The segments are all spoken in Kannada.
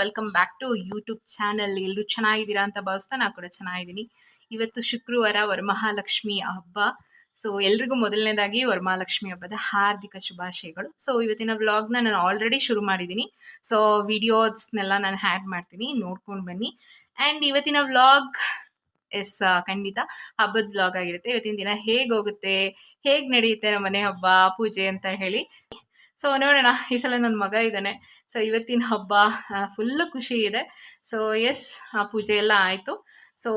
Welcome back to YouTube channel ಎಲ್ಲರೂ ಚೆನ್ನಾಗಿದ್ದೀರಾ ಅಂತ ಭಾವಿಸ್ತಾ ನಾನು ಕೂಡ ಚೆನ್ನಾಗಿದ್ದೀನಿ. ಇವತ್ತು ಶುಕ್ರವಾರ ವರಮಹಾಲಕ್ಷ್ಮಿ ಹಬ್ಬ. ಸೊ ಎಲ್ರಿಗೂ ಮೊದಲನೇದಾಗಿ ವರಮಹಾಲಕ್ಷ್ಮಿ ಹಬ್ಬದ ಹಾರ್ದಿಕ ಶುಭಾಶಯಗಳು. ಸೊ ಇವತ್ತಿನ ವ್ಲಾಗ್ನ ನಾನು ಆಲ್ರೆಡಿ ಶುರು ಮಾಡಿದ್ದೀನಿ. ಸೊ ವಿಡಿಯೋಸ್ನೆಲ್ಲ ನಾನು ಹ್ಯಾಡ್ ಮಾಡ್ತೀನಿ. ನೋಡ್ಕೊಂಡು ಬನ್ನಿ. ಆ್ಯಂಡ್ ಇವತ್ತಿನ ವ್ಲಾಗ್ ಎಸ್ ಖಂಡಿತ ಹಬ್ಬದ ವ್ಲಾಗ್ ಆಗಿರುತ್ತೆ. ಇವತ್ತಿನ ದಿನ ಹೇಗೆ ಹೋಗುತ್ತೆ? ಹೇಗೆ ನಡೆಯುತ್ತೆ ನಮ್ಮ ಮನೆ ಹಬ್ಬ, ಪೂಜೆ ಅಂತ ಹೇಳಿ. ಸೊ ನೋಡೋಣ, ಈ ಸಲ ನನ್ನ ಮಗ ಇದ್ದಾನೆ. ಸೊ ಇವತ್ತಿನ ಹಬ್ಬ ಫುಲ್ಲು ಖುಷಿ ಇದೆ. ಸೊ ಎಸ್ ಆ ಪೂಜೆ ಎಲ್ಲ ಆಯಿತು. ಸೊ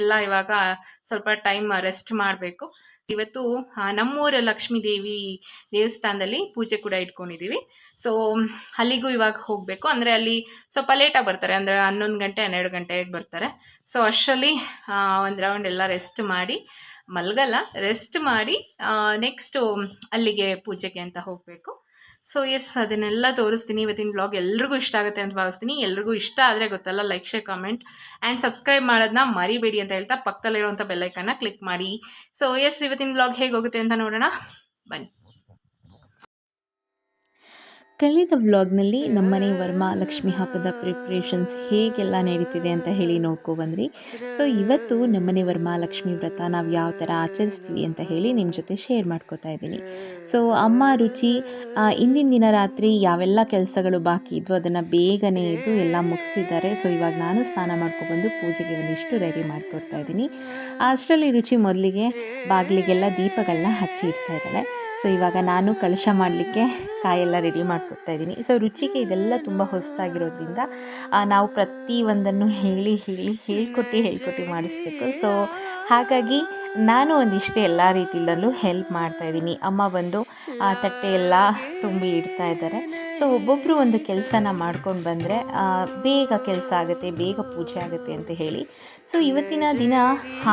ಎಲ್ಲ ಇವಾಗ ಸ್ವಲ್ಪ ಟೈಮ್ ರೆಸ್ಟ್ ಮಾಡಬೇಕು. ಇವತ್ತು ನಮ್ಮೂರ ಲಕ್ಷ್ಮೀ ದೇವಿ ದೇವಸ್ಥಾನದಲ್ಲಿ ಪೂಜೆ ಕೂಡ ಇಟ್ಕೊಂಡಿದ್ದೀವಿ ಸೊ ಅಲ್ಲಿಗೂ ಇವಾಗ ಹೋಗಬೇಕು. ಅಂದರೆ ಅಲ್ಲಿ ಸ್ವಲ್ಪ ಲೇಟಾಗಿ ಬರ್ತಾರೆ. ಅಂದರೆ ಹನ್ನೊಂದು ಗಂಟೆ, ಹನ್ನೆರಡು ಗಂಟೆಗೆ ಬರ್ತಾರೆ. ಸೊ ಅಷ್ಟರಲ್ಲಿ ಒಂದು ರೌಂಡ್ ಎಲ್ಲ ರೆಸ್ಟ್ ಮಾಡಿ ಮಲಗಲ್ಲ ರೆಸ್ಟ್ ಮಾಡಿ ನೆಕ್ಸ್ಟು ಅಲ್ಲಿಗೆ ಪೂಜೆಗೆ ಅಂತ ಹೋಗಬೇಕು. ಸೊ ಎಸ್ ಅದನ್ನೆಲ್ಲ ತೋರಿಸ್ತೀನಿ. ಇವತ್ತಿನ ಬ್ಲಾಗ್ ಎಲ್ರಿಗೂ ಇಷ್ಟ ಆಗುತ್ತೆ ಅಂತ ಭಾವಿಸ್ತೀನಿ. ಎಲ್ರಿಗೂ ಇಷ್ಟ ಆದರೆ ಗೊತ್ತಲ್ಲ like share comment and subscribe ಮಾಡೋದನ್ನ ಮರಿಬೇಡಿ ಅಂತ ಹೇಳ್ತಾ ಪಕ್ಕದಲ್ಲಿರುವಂಥ ಬೆಲ್ಲೈಕನ್ನ ಕ್ಲಿಕ್ ಮಾಡಿ. ಸೊ ಎಸ್ ಇವತ್ತಿನ ಬ್ಲಾಗ್ ಹೇಗೆ ಹೋಗುತ್ತೆ ಅಂತ ನೋಡೋಣ. ಬನ್ನಿ. ಕಳೆದ ವ್ಲಾಗ್ನಲ್ಲಿ ನಮ್ಮನೆ ವರಮಹಾಲಕ್ಷ್ಮಿ ಹಬ್ಬದ ಪ್ರಿಪ್ರೇಷನ್ಸ್ ಹೇಗೆಲ್ಲ ನಡೀತಿದೆ ಅಂತ ಹೇಳಿ ನೋಡ್ಕೊ ಬಂದ್ರಿ. ಸೊ ಇವತ್ತು ನಮ್ಮನೆ ವರಮಹಾಲಕ್ಷ್ಮಿ ವ್ರತ ನಾವು ಯಾವ ಥರ ಆಚರಿಸ್ತೀವಿ ಅಂತ ಹೇಳಿ ನಿಮ್ಮ ಜೊತೆ ಶೇರ್ ಮಾಡ್ಕೋತಾ ಇದ್ದೀನಿ. ಸೊ ಅಮ್ಮ ರುಚಿ ಇಂದಿನ ದಿನ ರಾತ್ರಿ ಯಾವೆಲ್ಲ ಕೆಲಸಗಳು ಬಾಕಿ ಇದ್ವು ಅದನ್ನು ಬೇಗನೆ ಇದ್ದು ಎಲ್ಲ ಮುಗಿಸಿದ್ದಾರೆ. ಸೊ ಇವಾಗ ನಾನು ಸ್ನಾನ ಮಾಡ್ಕೊಬಂದು ಪೂಜೆಗೆ ಒಂದಿಷ್ಟು ರೆಡಿ ಮಾಡಿಕೊಡ್ತಾ ಇದ್ದೀನಿ. ಅಷ್ಟರಲ್ಲಿ ರುಚಿ ಮೊದಲಿಗೆ ಬಾಗಿಲಿಗೆಲ್ಲ ದೀಪಗಳನ್ನ ಹಚ್ಚಿ ಇಡ್ತಾ ಇದ್ದಾಳೆ. ಸೊ ಇವಾಗ ನಾನು ಕಳಶ ಮಾಡಲಿಕ್ಕೆ ಕಾಯೆಲ್ಲ ರೆಡಿ ಮಾಡ್ಕೊಡ್ತಾ ಇದ್ದೀನಿ. ಸೊ ರುಚಿಗೆ ಇದೆಲ್ಲ ತುಂಬ ಹೊಸದಾಗಿರೋದ್ರಿಂದ ನಾವು ಪ್ರತಿ ಒಂದನ್ನು ಹೇಳಿ ಹೇಳಿ, ಹೇಳ್ಕೊಟ್ಟು ಹೇಳ್ಕೊಟ್ಟು ಮಾಡಿಸ್ಬೇಕು. ಸೊ ಹಾಗಾಗಿ ನಾನು ಒಂದಿಷ್ಟೇ ಎಲ್ಲ ರೀತಿಯಲ್ಲೂ ಹೆಲ್ಪ್ ಮಾಡ್ತಾ ಇದ್ದೀನಿ. ಅಮ್ಮ ಬಂದು, ಆ ತಟ್ಟೆ ಎಲ್ಲ ತುಂಬಿ ಇಡ್ತಾ ಇದ್ದಾರೆ. ಸೊ ಒಬ್ಬೊಬ್ಬರು ಒಂದು ಕೆಲಸನ ಮಾಡ್ಕೊಂಡು ಬಂದರೆ ಬೇಗ ಕೆಲಸ ಆಗುತ್ತೆ, ಬೇಗ ಪೂಜೆ ಆಗುತ್ತೆ ಅಂತ ಹೇಳಿ. ಸೊ ಇವತ್ತಿನ ದಿನ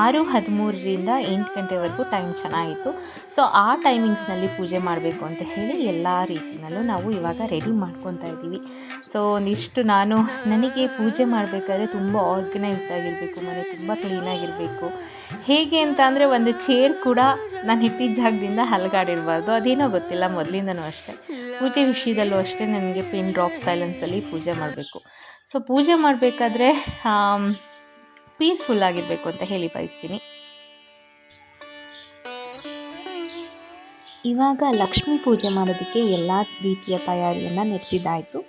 ಆರು, ಹದಿಮೂರರಿಂದ ಎಂಟು ಗಂಟೆವರೆಗೂ ಟೈಮ್ ಚೆನ್ನಾಗಿತ್ತು. ಸೊ ಆ ಟೈಮಿಂಗ್ಸ್ನಲ್ಲಿ ಪೂಜೆ ಮಾಡಬೇಕು ಅಂತ ಹೇಳಿ ಎಲ್ಲ ರೀತಿಯಲ್ಲೂ ನಾವು ಇವಾಗ ರೆಡಿ ಮಾಡ್ಕೊತಾ ಇದ್ದೀವಿ. ಸೊ ಒಂದಿಷ್ಟು ನಾನು ನನಗೆ ಪೂಜೆ ಮಾಡಬೇಕಾದ್ರೆ ತುಂಬ ಆರ್ಗನೈಸ್ಡ್ ಆಗಿರಬೇಕು, ಮನೆ ತುಂಬ ಕ್ಲೀನಾಗಿರಬೇಕು ಹೇಗೆ ಅಂತ ಅಂದರೆ ಒಂದು ಚೇರ್ ಕೂಡ ನಾನು ಇಟ್ಟಿದ್ದ ಜಾಗದಿಂದ ಹಲಗಾಡಿರಬಾರ್ದು. ಅದೇನೋ ಗೊತ್ತಿಲ್ಲ, ಮೊದಲಿಂದನೂ ಅಷ್ಟೇ. ಪೂಜೆ ವಿಷಯದಲ್ಲೂ ಅಷ್ಟೇ ನನಗೆ ಪಿನ್ ಡ್ರಾಪ್ ಸೈಲೆನ್ಸಲ್ಲಿ ಪೂಜೆ ಮಾಡಬೇಕು. ಸೊ ಪೂಜೆ ಮಾಡಬೇಕಾದ್ರೆ ಪೀಸ್ಫುಲ್ ಆಗಿರಬೇಕು ಅಂತ ಹೇಳಿ ಬಯಸ್ತೀನಿ. ಇವಾಗ ಲಕ್ಷ್ಮಿ ಪೂಜೆ ಮಾಡೋದಕ್ಕೆ ಎಲ್ಲ ರೀತಿಯ ತಯಾರಿಯನ್ನು ನಡೆಸಿದ್ದಾಯಿತು.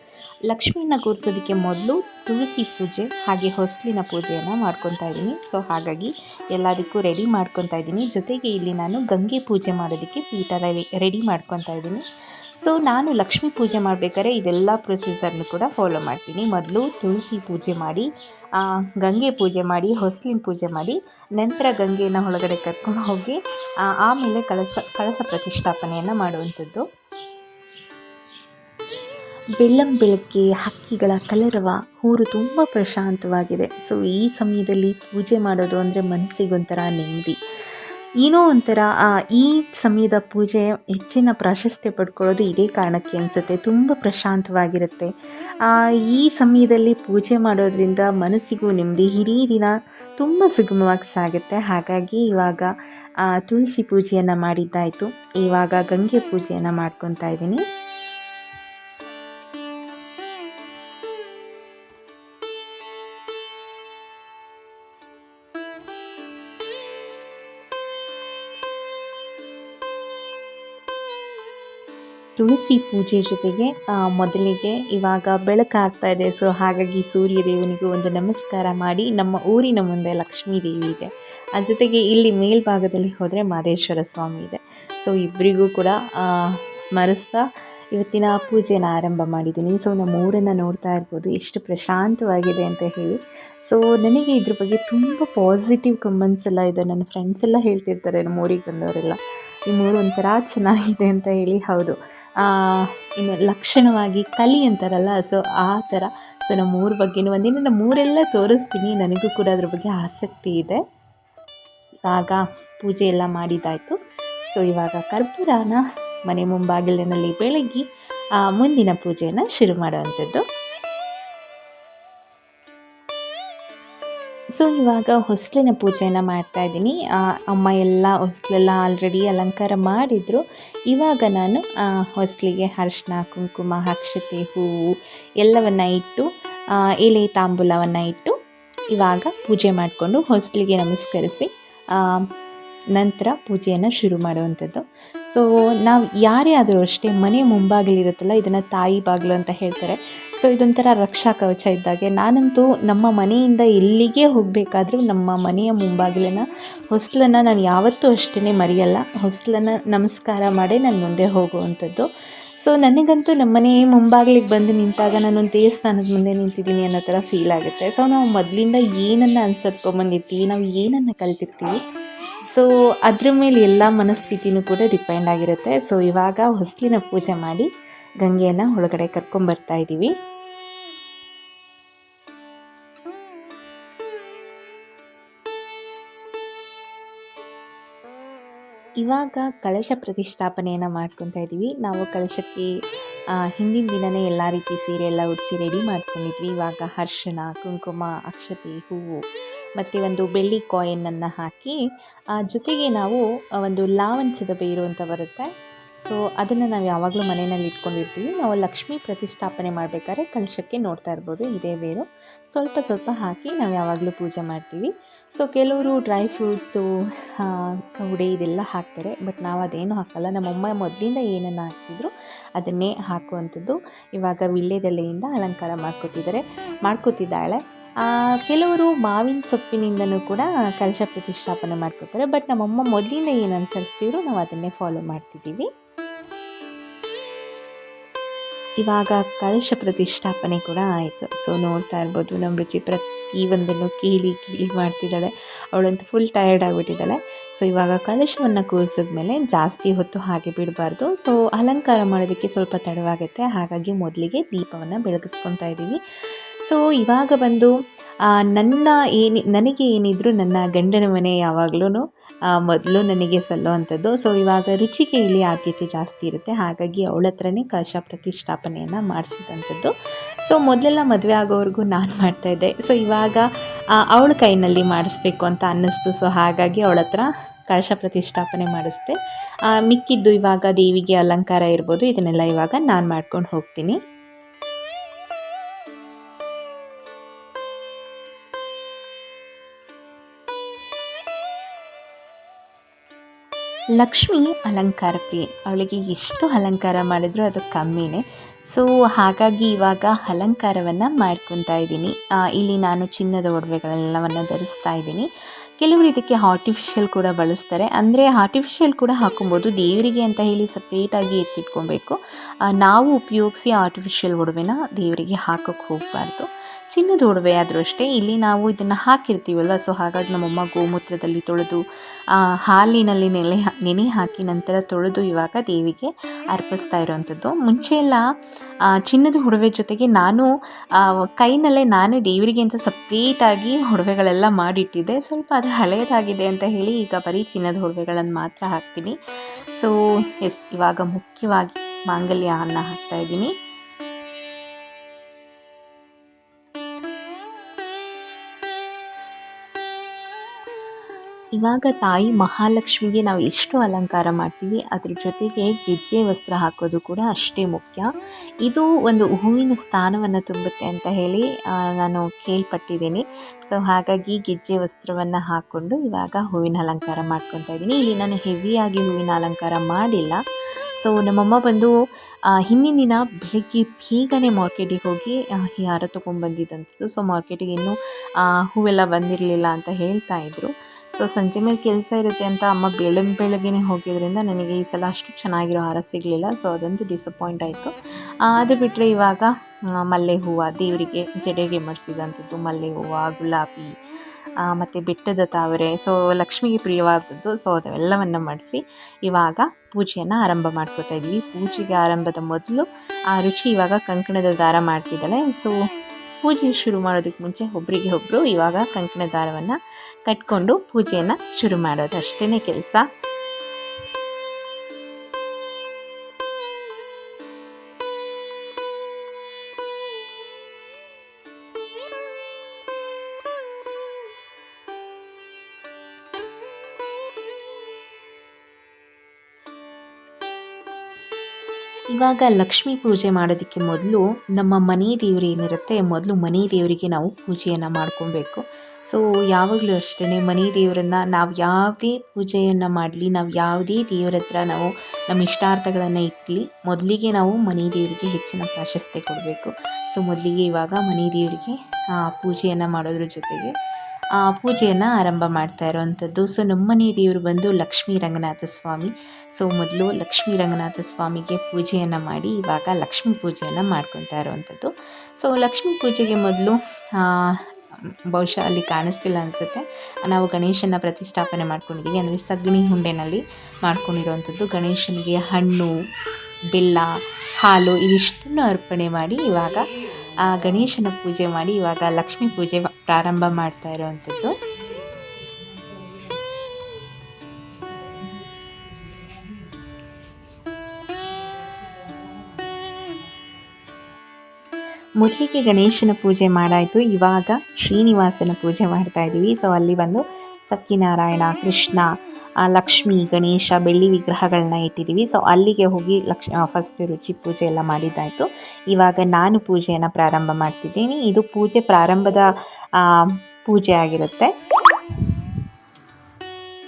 ಲಕ್ಷ್ಮಿನ ಕೂರಿಸೋದಕ್ಕೆ ಮೊದಲು ತುಳಸಿ ಪೂಜೆ, ಹಾಗೆ ಹೊಸಲಿನ ಪೂಜೆಯನ್ನು ಮಾಡ್ಕೊತಾ ಇದ್ದೀನಿ. ಸೊ ಹಾಗಾಗಿ ಎಲ್ಲದಕ್ಕೂ ರೆಡಿ ಮಾಡ್ಕೊತಾ ಇದ್ದೀನಿ. ಜೊತೆಗೆ ಇಲ್ಲಿ ನಾನು ಗಂಗೆ ಪೂಜೆ ಮಾಡೋದಕ್ಕೆ ಪೀಠ ರೆಡಿ ಮಾಡ್ಕೊತಾ ಇದ್ದೀನಿ. ಸೊ ನಾನು ಲಕ್ಷ್ಮಿ ಪೂಜೆ ಮಾಡಬೇಕಾದ್ರೆ ಇದೆಲ್ಲ ಪ್ರೊಸೀಜರ್ನು ಕೂಡ ಫಾಲೋ ಮಾಡ್ತೀನಿ. ಮೊದಲು ತುಳಸಿ ಪೂಜೆ ಮಾಡಿ ಗಂಗೆ ಪೂಜೆ ಮಾಡಿ, ಹೊಸ್ಲಿನ ಪೂಜೆ ಮಾಡಿ, ನಂತರ ಗಂಗೆಯನ್ನು ಒಳಗಡೆ ಕರ್ಕೊಂಡು ಹೋಗಿ ಆಮೇಲೆ ಕಳಸ ಕಳಸ ಪ್ರತಿಷ್ಠಾಪನೆಯನ್ನು ಮಾಡುವಂಥದ್ದು. ಬೆಳ್ಳಂ ಬೆಳಗ್ಗೆ ಹಕ್ಕಿಗಳ ಕಲರವ ಊರು ತುಂಬ ಪ್ರಶಾಂತವಾಗಿದೆ. ಸೊ ಈ ಸಮಯದಲ್ಲಿ ಪೂಜೆ ಮಾಡೋದು ಅಂದರೆ ಮನಸ್ಸಿಗೊಂಥರ ನೆಮ್ಮದಿ. ಏನೋ ಒಂಥರ ಈ ಸಮಯದ ಪೂಜೆ ಹೆಚ್ಚಿನ ಪ್ರಾಶಸ್ತ್ಯ ಪಡ್ಕೊಳ್ಳೋದು ಇದೇ ಕಾರಣಕ್ಕೆ ಅನಿಸುತ್ತೆ. ತುಂಬ ಪ್ರಶಾಂತವಾಗಿರುತ್ತೆ. ಈ ಸಮಯದಲ್ಲಿ ಪೂಜೆ ಮಾಡೋದ್ರಿಂದ ಮನಸ್ಸಿಗೂ ನೆಮ್ಮದಿ, ಇಡೀ ದಿನ ತುಂಬ ಸುಗಮವಾಗಿ ಸಾಗುತ್ತೆ. ಹಾಗಾಗಿ ಇವಾಗ ತುಳಸಿ ಪೂಜೆಯನ್ನು ಮಾಡಿದ್ದಾಯಿತು. ಇವಾಗ ಗಂಗೆ ಪೂಜೆಯನ್ನು ಮಾಡ್ಕೊತಾ ಇದ್ದೀನಿ. ತುಳಸಿ ಪೂಜೆ ಜೊತೆಗೆ ಮೊದಲಿಗೆ ಇವಾಗ ಬೆಳಕಾಗ್ತಾ ಇದೆ. ಸೊ ಹಾಗಾಗಿ ಸೂರ್ಯ ದೇವನಿಗೂ ಒಂದು ನಮಸ್ಕಾರ ಮಾಡಿ ನಮ್ಮ ಊರಿನ ಮುಂದೆ ಲಕ್ಷ್ಮೀ ದೇವಿ ಇದೆ. ಆ ಜೊತೆಗೆ ಇಲ್ಲಿ ಮೇಲ್ಭಾಗದಲ್ಲಿ ಹೋದರೆ ಮಾದೇಶ್ವರ ಸ್ವಾಮಿ ಇದೆ. ಸೊ ಇಬ್ಬರಿಗೂ ಕೂಡ ಸ್ಮರಿಸ್ತಾ ಇವತ್ತಿನ ಪೂಜೆನ ಆರಂಭ ಮಾಡಿದ್ದೀನಿ. ಸೊ ನಮ್ಮ ಊರನ್ನು ನೋಡ್ತಾ ಇರ್ಬೋದು. ಎಷ್ಟು ಪ್ರಶಾಂತವಾಗಿದೆ ಅಂತ ಹೇಳಿ. ಸೊ ನನಗೆ ಇದ್ರ ಬಗ್ಗೆ ತುಂಬ ಪಾಸಿಟಿವ್ ಕಮೆಂಟ್ಸ್ ಎಲ್ಲ ಇದೆ. ನನ್ನ ಫ್ರೆಂಡ್ಸ್ ಎಲ್ಲ ಹೇಳ್ತಿರ್ತಾರೆ, ನಮ್ಮ ಊರಿಗೆ ಬಂದವರೆಲ್ಲ. ನಿಮ್ಮೂರು ಒಂಥರ ಚೆನ್ನಾಗಿದೆ ಅಂತ ಹೇಳಿ ಹೌದು. ಇನ್ನು ಲಕ್ಷಣವಾಗಿ ಕಲಿ ಅಂತಾರಲ್ಲ, ಸೊ ಆ ಥರ. ಸೊ ನಮ್ಮ ಮೂರು ಬಗ್ಗೆನೂ ಒಂದಿನ ನಮ್ಮ ಊರೆಲ್ಲ ತೋರಿಸ್ತೀನಿ. ನನಗೂ ಕೂಡ ಅದ್ರ ಬಗ್ಗೆ ಆಸಕ್ತಿ ಇದೆ. ಆಗ ಪೂಜೆ ಎಲ್ಲ ಮಾಡಿದ್ದಾಯಿತು ಸೊ ಇವಾಗ ಕರ್ಪೂರನ ಮನೆ ಮುಂಬಾಗಿಲಿನಲ್ಲಿ ಬೆಳಗಿ ಮುಂದಿನ ಪೂಜೆಯನ್ನು ಶುರು ಮಾಡುವಂಥದ್ದು. ಸೊ ಇವಾಗ ಹೊಸ್ಲಿನ ಪೂಜೆಯನ್ನು ಮಾಡ್ತಾ ಇದ್ದೀನಿ. ಅಮ್ಮ ಎಲ್ಲ ಹೊಸ್ಲೆಲ್ಲ ಆಲ್ರೆಡಿ ಅಲಂಕಾರ ಮಾಡಿದರು. ಇವಾಗ ನಾನು ಹೊಸಲಿಗೆ ಅರಿಶಿನ ಕುಂಕುಮ, ಅಕ್ಷತೆ, ಹೂವು ಎಲ್ಲವನ್ನು ಇಟ್ಟು ಎಲೆ ತಾಂಬೂಲವನ್ನು ಇಟ್ಟು ಇವಾಗ ಪೂಜೆ ಮಾಡಿಕೊಂಡು ಹೊಸ್ಲಿಗೆ ನಮಸ್ಕರಿಸಿ ನಂತರ ಪೂಜೆಯನ್ನು ಶುರು ಮಾಡುವಂಥದ್ದು. ಸೊ ನಾವು ಯಾರೇ ಆದರೂ ಅಷ್ಟೇ ಮನೆ ಮುಂಬಾಗಿಲಿರುತ್ತಲ್ಲ, ಇದನ್ನು ತಾಯಿ ಬಾಗಿಲು ಅಂತ ಹೇಳ್ತಾರೆ. ಸೊ ಇದೊಂಥರ ರಕ್ಷಾ ಕವಚ ಇದ್ದಾಗೆ. ನಾನಂತೂ ನಮ್ಮ ಮನೆಯಿಂದ ಎಲ್ಲಿಗೆ ಹೋಗಬೇಕಾದ್ರೂ ನಮ್ಮ ಮನೆಯ ಮುಂಬಾಗಿಲನ್ನು, ಹೊಸ್ಲನ್ನು ನಾನು ಯಾವತ್ತೂ ಅಷ್ಟೇ ಮರೆಯಲ್ಲ. ಹೊಸ್ಲನ್ನು ನಮಸ್ಕಾರ ಮಾಡಿ ನಾನು ಮುಂದೆ ಹೋಗುವಂಥದ್ದು. ಸೊ ನನಗಂತೂ ನಮ್ಮ ಮನೆ ಮುಂಬಾಗಿಲಿಗೆ ಬಂದು ನಿಂತಾಗ ನಾನೊಂದು ದೇವಸ್ಥಾನದ ಮುಂದೆ ನಿಂತಿದ್ದೀನಿ ಅನ್ನೋ ಥರ ಫೀಲ್ ಆಗುತ್ತೆ. ಸೊ ನಾವು ಮೊದಲಿಂದ ಏನನ್ನು ಅನ್ಸತ್ಕೊಂಡ್ಬಂದಿರ್ತೀವಿ ನಾವು ಏನನ್ನು ಕಲ್ತಿರ್ತೀವಿ ಸೊ ಅದ್ರ ಮೇಲೆ ಎಲ್ಲ ಮನಸ್ಥಿತಿನೂ ಕೂಡ ಡಿಪೆಂಡ್ ಆಗಿರುತ್ತೆ. ಸೊ ಇವಾಗ ಹೊಸ್ಲಿನ ಪೂಜೆ ಮಾಡಿ ಗಂಗೆಯನ್ನು ಒಳಗಡೆ ಕರ್ಕೊಂಬರ್ತಾ ಇದ್ದೀವಿ ಇವಾಗ ಕಳಶ ಪ್ರತಿಷ್ಠಾಪನೆಯನ್ನು ಮಾಡ್ಕೊತಾ ಇದ್ದೀವಿ ನಾವು ಕಳಶಕ್ಕೆ ಹಿಂದಿನ ದಿನವೇ ಎಲ್ಲ ರೀತಿ ಸೀರೆ ಎಲ್ಲ ಉಡಿಸಿ ರೆಡಿ ಮಾಡ್ಕೊಂಡಿದ್ವಿ. ಇವಾಗ ಹರ್ಷಣ, ಕುಂಕುಮ, ಅಕ್ಷತೆ, ಹೂವು ಮತ್ತು ಒಂದು ಬೆಳ್ಳಿ ಕಾಯಿನನ್ನು ಹಾಕಿ ಜೊತೆಗೆ ನಾವು ಒಂದು ಲಾವಂಚದ ಬೇರು ಅಂತ ಬರುತ್ತೆ. ಸೊ ಅದನ್ನು ನಾವು ಯಾವಾಗಲೂ ಮನೆಯಲ್ಲಿ ಇಟ್ಕೊಂಡಿರ್ತೀವಿ. ನಾವು ಲಕ್ಷ್ಮೀ ಪ್ರತಿಷ್ಠಾಪನೆ ಮಾಡಬೇಕಾದ್ರೆ ಕಳಶಕ್ಕೆ ನೋಡ್ತಾ ಇರ್ಬೋದು, ಇದೇ ಬೇರು. ಸ್ವಲ್ಪ ಸ್ವಲ್ಪ ಹಾಕಿ ನಾವು ಯಾವಾಗಲೂ ಪೂಜೆ ಮಾಡ್ತೀವಿ. ಸೊ ಕೆಲವರು ಡ್ರೈ ಫ್ರೂಟ್ಸು ಕೌಡೆ ಇದೆಲ್ಲ ಹಾಕ್ತಾರೆ. ಬಟ್ ನಾವು ಅದೇನು ಹಾಕಲ್ಲ. ನಮ್ಮಮ್ಮ ಮೊದಲಿಂದ ಏನನ್ನು ಹಾಕ್ತಿದ್ರು ಅದನ್ನೇ ಹಾಕುವಂಥದ್ದು. ಇವಾಗ ವಿಳ್ಯದೆಲೆಯಿಂದ ಅಲಂಕಾರ ಮಾಡ್ಕೋತಿದ್ದಾರೆ. ಮಾಡ್ಕೊತಿದ್ದಾಳೆ. ಕೆಲವರು ಮಾವಿನ ಸೊಪ್ಪಿನಿಂದನೂ ಕೂಡ ಕಲಶ ಪ್ರತಿಷ್ಠಾಪನೆ ಮಾಡ್ಕೋತಾರೆ, ಬಟ್ ನಮ್ಮಮ್ಮ ಮೊದಲಿಂದ ಏನು ಅನುಸರಿಸ್ತಿದ್ರು ನಾವು ಅದನ್ನೇ ಫಾಲೋ ಮಾಡ್ತಿದ್ದೀವಿ. ಇವಾಗ ಕಲಶ ಪ್ರತಿಷ್ಠಾಪನೆ ಕೂಡ ಆಯಿತು. ಸೊ ನೋಡ್ತಾ ಇರ್ಬೋದು ನಮ್ಮ ರುಚಿ ಪ್ರತಿಯೊಂದನ್ನು ಕೀಳಿ ಕೀಳಿ ಮಾಡ್ತಿದ್ದಾಳೆ. ಅವಳಂತೂ ಫುಲ್ ಟಯರ್ಡ್ ಆಗಿಬಿಟ್ಟಿದ್ದಾಳೆ. ಸೊ ಇವಾಗ ಕಲಶವನ್ನು ಕೂರಿಸಿದ್ಮೇಲೆ ಜಾಸ್ತಿ ಹೊತ್ತು ಹಾಗೆ ಬಿಡಬಾರ್ದು. ಸೊ ಅಲಂಕಾರ ಮಾಡೋದಕ್ಕೆ ಸ್ವಲ್ಪ ತಡವಾಗುತ್ತೆ. ಹಾಗಾಗಿ ಮೊದಲಿಗೆ ದೀಪವನ್ನು ಬೆಳಗಿಸ್ಕೊತಾ ಇದ್ದೀವಿ. ಸೊ ಇವಾಗ ಬಂದು ನನ್ನ ಏನು, ನನಗೆ ಏನಿದ್ರು ನನ್ನ ಗಂಡನ ಮನೆ ಯಾವಾಗಲೂ ಮೊದಲು ನನಗೆ ಸಲ್ಲೋ ಅಂಥದ್ದು ಸೊ ಇವಾಗ ರುಚಿಗೆ ಇಲ್ಲಿ ಆದ್ಯತೆ ಜಾಸ್ತಿ ಇರುತ್ತೆ. ಹಾಗಾಗಿ ಅವಳ ಹತ್ರನೇ ಕಳಶ ಪ್ರತಿಷ್ಠಾಪನೆಯನ್ನು ಮಾಡಿಸಿದಂಥದ್ದು. ಸೊ ಮೊದಲೆಲ್ಲ ಮದುವೆ ಆಗೋವರೆಗೂ ನಾನು ಮಾಡ್ತಾಯಿದ್ದೆ ಸೊ ಇವಾಗ ಅವಳ ಕೈನಲ್ಲಿ ಮಾಡಿಸ್ಬೇಕು ಅಂತ ಅನ್ನಿಸ್ತು. ಸೊ ಹಾಗಾಗಿ ಅವಳ ಹತ್ರ ಕಳಶ ಪ್ರತಿಷ್ಠಾಪನೆ ಮಾಡಿಸ್ದೆ. ಮಿಕ್ಕಿದ್ದು ಇವಾಗ ದೇವಿಗೆ ಅಲಂಕಾರ ಇರ್ಬೋದು. ಇದನ್ನೆಲ್ಲ ಇವಾಗ ನಾನು ಮಾಡ್ಕೊಂಡು ಹೋಗ್ತೀನಿ. ಲಕ್ಷ್ಮಿ ಅಲಂಕಾರ ಪ್ರಿಯೆ. ಅವಳಿಗೆ ಎಷ್ಟು ಅಲಂಕಾರ ಮಾಡಿದ್ರು ಅದು ಕಮ್ಮಿನೇ. ಸೊ ಹಾಗಾಗಿ ಇವಾಗ ಅಲಂಕಾರವನ್ನು ಮಾಡ್ಕೊತಾ ಇದ್ದೀನಿ. ಇಲ್ಲಿ ನಾನು ಚಿನ್ನದ ಒಡವೆಗಳೆಲ್ಲವನ್ನು ಧರಿಸ್ತಾ ಇದ್ದೀನಿ. ಕೆಲವರು ಇದಕ್ಕೆ ಆರ್ಟಿಫಿಷಿಯಲ್ ಕೂಡ ಬಳಸ್ತಾರೆ. ಅಂದರೆ ಆರ್ಟಿಫಿಷಿಯಲ್ ಕೂಡ ಹಾಕೊಬೋದು ದೇವರಿಗೆ ಅಂತ ಹೇಳಿ ಸಪ್ರೇಟಾಗಿ ಎತ್ತಿಟ್ಕೊಬೇಕು. ನಾವು ಉಪಯೋಗಿಸಿ ಆರ್ಟಿಫಿಷಿಯಲ್ ಒಡವೆನ ದೇವರಿಗೆ ಹಾಕೋಕ್ಕೆ ಹೋಗಬಾರ್ದು. ಚಿನ್ನದ ಒಡವೆ ಆದರೂ ಅಷ್ಟೇ. ಇಲ್ಲಿ ನಾವು ಇದನ್ನು ಹಾಕಿರ್ತೀವಲ್ವ? ಸೊ ಹಾಗಾಗಿ ನಮ್ಮಮ್ಮ ಗೋಮೂತ್ರದಲ್ಲಿ ತೊಳೆದು ಹಾಲಿನಲ್ಲಿ ನೆಲೆ ನೆನೆ ಹಾಕಿ ನಂತರ ತೊಳೆದು ಇವಾಗ ದೇವಿಗೆ ಅರ್ಪಿಸ್ತಾ ಇರೋವಂಥದ್ದು. ಮುಂಚೆ ಚಿನ್ನದ ಒಡವೆ ಜೊತೆಗೆ ನಾನು ಕೈನಲ್ಲೇ ನಾನೇ ದೇವರಿಗೆ ಅಂತ ಸಪ್ರೇಟಾಗಿ ಒಡವೆಗಳೆಲ್ಲ ಮಾಡಿಟ್ಟಿದ್ದೆ. ಸ್ವಲ್ಪ ಅದು ಹಳೆಯದಾಗಿದೆ ಅಂತ ಹೇಳಿ ಈಗ ಬರೀ ಚಿನ್ನದ ಒಡವೆಗಳನ್ನು ಮಾತ್ರ ಹಾಕ್ತೀನಿ. ಸೊ ಎಸ್ ಇವಾಗ ಮುಖ್ಯವಾಗಿ ಮಾಂಗಲ್ಯವನ್ನು ಹಾಕ್ತಾ ಇದ್ದೀನಿ. ಇವಾಗ ತಾಯಿ ಮಹಾಲಕ್ಷ್ಮಿಗೆ ನಾವು ಎಷ್ಟು ಅಲಂಕಾರ ಮಾಡ್ತೀವಿ, ಅದ್ರ ಜೊತೆಗೆ ಗೆಜ್ಜೆ ವಸ್ತ್ರ ಹಾಕೋದು ಕೂಡ ಅಷ್ಟೇ ಮುಖ್ಯ. ಇದು ಒಂದು ಹೂವಿನ ಸ್ಥಾನವನ್ನು ತುಂಬುತ್ತೆ ಅಂತ ಹೇಳಿ ನಾನು ಕೇಳ್ಪಟ್ಟಿದ್ದೀನಿ. ಸೊ, ಹಾಗಾಗಿ ಗೆಜ್ಜೆ ವಸ್ತ್ರವನ್ನು ಹಾಕ್ಕೊಂಡು ಇವಾಗ ಹೂವಿನ ಅಲಂಕಾರ ಮಾಡ್ಕೊತಾ ಇದ್ದೀನಿ. ಇಲ್ಲಿ ನಾನು ಹೆವಿಯಾಗಿ ಹೂವಿನ ಅಲಂಕಾರ ಮಾಡಿಲ್ಲ. ಸೊ, ನಮ್ಮಮ್ಮ ಬಂದು ಹಿಂದಿನ ದಿನ ಬೆಳಗ್ಗೆ ಬೇಗನೆ ಮಾರ್ಕೆಟಿಗೆ ಹೋಗಿ ಯಾರೋ ತೊಗೊಂಡ್ಬಂದಿದ್ದಂಥದ್ದು ಸೊ, ಮಾರ್ಕೆಟಿಗೆ ಇನ್ನೂ ಹೂವೆಲ್ಲ ಬಂದಿರಲಿಲ್ಲ ಅಂತ ಹೇಳ್ತಾ ಇದ್ರು. ಸೊ ಸಂಜೆ ಮೇಲೆ ಕೆಲಸ ಇರುತ್ತೆ ಅಂತ ಅಮ್ಮ ಬೆಳಂ ಬೆಳಗ್ಗೆನೆ ಹೋಗಿದ್ರಿಂದ ನನಗೆ ಈ ಸಲ ಅಷ್ಟು ಚೆನ್ನಾಗಿರೋ ಹಾರ ಸಿಗಲಿಲ್ಲ. ಸೊ ಅದಂತೂ ಡಿಸಪಾಯಿಂಟ್ ಆಯಿತು. ಅದು ಬಿಟ್ಟರೆ ಇವಾಗ ಮಲ್ಲೆ ಹೂವು, ದೇವರಿಗೆ ಜಡೆಗೆ ಮಡಿಸಿದಂಥದ್ದು ಮಲ್ಲೆ ಹೂವು, ಗುಲಾಬಿ ಮತ್ತು ಬೆಟ್ಟದ ತಾವರೆ ಸೊ ಲಕ್ಷ್ಮಿಗೆ ಪ್ರಿಯವಾದದ್ದು. ಸೊ ಅದೆಲ್ಲವನ್ನು ಮಾಡಿಸಿ ಇವಾಗ ಪೂಜೆಯನ್ನು ಆರಂಭ ಮಾಡ್ಕೋತಾ ಇದ್ವಿ ಪೂಜೆಗೆ ಆರಂಭದ ಮೊದಲು ಆ ರುಚಿ ಇವಾಗ ಕಂಕಣದ ದಾರ ಮಾಡ್ತಿದ್ದಾಳೆ. ಸೊ ಪೂಜೆ ಶುರು ಮಾಡೋದಕ್ಕೆ ಮುಂಚೆ ಒಬ್ಬರಿಗೆ ಒಬ್ಬರು ಇವಾಗ ಕಂಕಣ ದಾರವನ್ನು ಕಟ್ಕೊಂಡು ಪೂಜೆಯನ್ನು ಶುರು ಮಾಡೋದು ಅಷ್ಟೇ ಕೆಲಸ. ಇವಾಗ ಲಕ್ಷ್ಮಿ ಪೂಜೆ ಮಾಡೋದಕ್ಕೆ ಮೊದಲು ನಮ್ಮ ಮನೆ ದೇವರು ಏನಿರುತ್ತೆ, ಮೊದಲು ಮನೆ ದೇವರಿಗೆ ನಾವು ಪೂಜೆಯನ್ನು ಮಾಡ್ಕೊಬೇಕು. ಸೊ ಯಾವಾಗಲೂ ಅಷ್ಟೇ ಮನೆ ದೇವರನ್ನು ನಾವು ಯಾವುದೇ ಪೂಜೆಯನ್ನು ಮಾಡಲಿ, ನಾವು ಯಾವುದೇ ದೇವರ ಹತ್ರ ನಾವು ನಮ್ಮ ಇಷ್ಟಾರ್ಥಗಳನ್ನು ಇಟ್ಟಲಿ ಮೊದಲಿಗೆ ನಾವು ಮನೆ ದೇವರಿಗೆ ಹೆಚ್ಚಿನ ಪ್ರಾಶಸ್ತ್ಯ ಕೊಡಬೇಕು. ಸೊ ಮೊದಲಿಗೆ ಇವಾಗ ಮನೆ ದೇವರಿಗೆ ಪೂಜೆಯನ್ನು ಮಾಡೋದ್ರ ಜೊತೆಗೆ ಪೂಜೆಯನ್ನು ಆರಂಭ ಮಾಡ್ತಾ ಇರುವಂಥದ್ದು. ಸೊ ನಮ್ಮನೆ ದೇವರು ಬಂದು ಲಕ್ಷ್ಮೀ ರಂಗನಾಥ ಸ್ವಾಮಿ. ಸೊ ಮೊದಲು ಲಕ್ಷ್ಮೀ ರಂಗನಾಥ ಸ್ವಾಮಿಗೆ ಪೂಜೆಯನ್ನು ಮಾಡಿ, ಇವಾಗ ಲಕ್ಷ್ಮೀ ಪೂಜೆಯನ್ನು ಮಾಡ್ಕೊತಾ ಇರುವಂಥದ್ದು. ಸೊ ಲಕ್ಷ್ಮೀ ಪೂಜೆಗೆ ಮೊದಲು ಬಹುಶಃ ಅಲ್ಲಿ ಕಾಣಿಸ್ತಿಲ್ಲ ಅನಿಸುತ್ತೆ. ನಾವು ಗಣೇಶನ ಪ್ರತಿಷ್ಠಾಪನೆ ಮಾಡ್ಕೊಂಡಿದ್ದೀವಿ ಅಂದರೆ ಸಗಣಿ ಹುಂಡೆನಲ್ಲಿ ಮಾಡ್ಕೊಂಡಿರುವಂಥದ್ದು. ಗಣೇಶನಿಗೆ ಹಣ್ಣು, ಬೆಲ್ಲ, ಹಾಲು ಇವಿಷ್ಟನ್ನು ಅರ್ಪಣೆ ಮಾಡಿ ಇವಾಗ ಆ ಗಣೇಶನ ಪೂಜೆ ಮಾಡಿ ಇವಾಗ ಲಕ್ಷ್ಮೀ ಪೂಜೆ ಪ್ರಾರಂಭ ಮಾಡ್ತಾ ಇರೋವಂಥದ್ದು. ಮೊದಲಿಗೆ ಗಣೇಶನ ಪೂಜೆ ಮಾಡಾಯಿತು, ಇವಾಗ ಶ್ರೀನಿವಾಸನ ಪೂಜೆ ಮಾಡ್ತಾ ಇದ್ದೀವಿ ಸೊ ಅಲ್ಲಿ ಬಂದು ಸತ್ಯನಾರಾಯಣ, ಕೃಷ್ಣ ಲಕ್ಷ್ಮಿ, ಗಣೇಶ, ಬೆಳ್ಳಿ ವಿಗ್ರಹಗಳನ್ನ ಇಟ್ಟಿದ್ದೀವಿ ಸೊ ಅಲ್ಲಿಗೆ ಹೋಗಿ ಲಕ್ಷ ಫಸ್ಟ್ ರುಚಿ ಪೂಜೆ ಎಲ್ಲ ಮಾಡಿದ್ದಾಯಿತು. ಇವಾಗ ನಾನು ಪೂಜೆಯನ್ನು ಪ್ರಾರಂಭ ಮಾಡ್ತಿದ್ದೀನಿ. ಇದು ಪೂಜೆ ಪ್ರಾರಂಭದ ಪೂಜೆ ಆಗಿರುತ್ತೆ.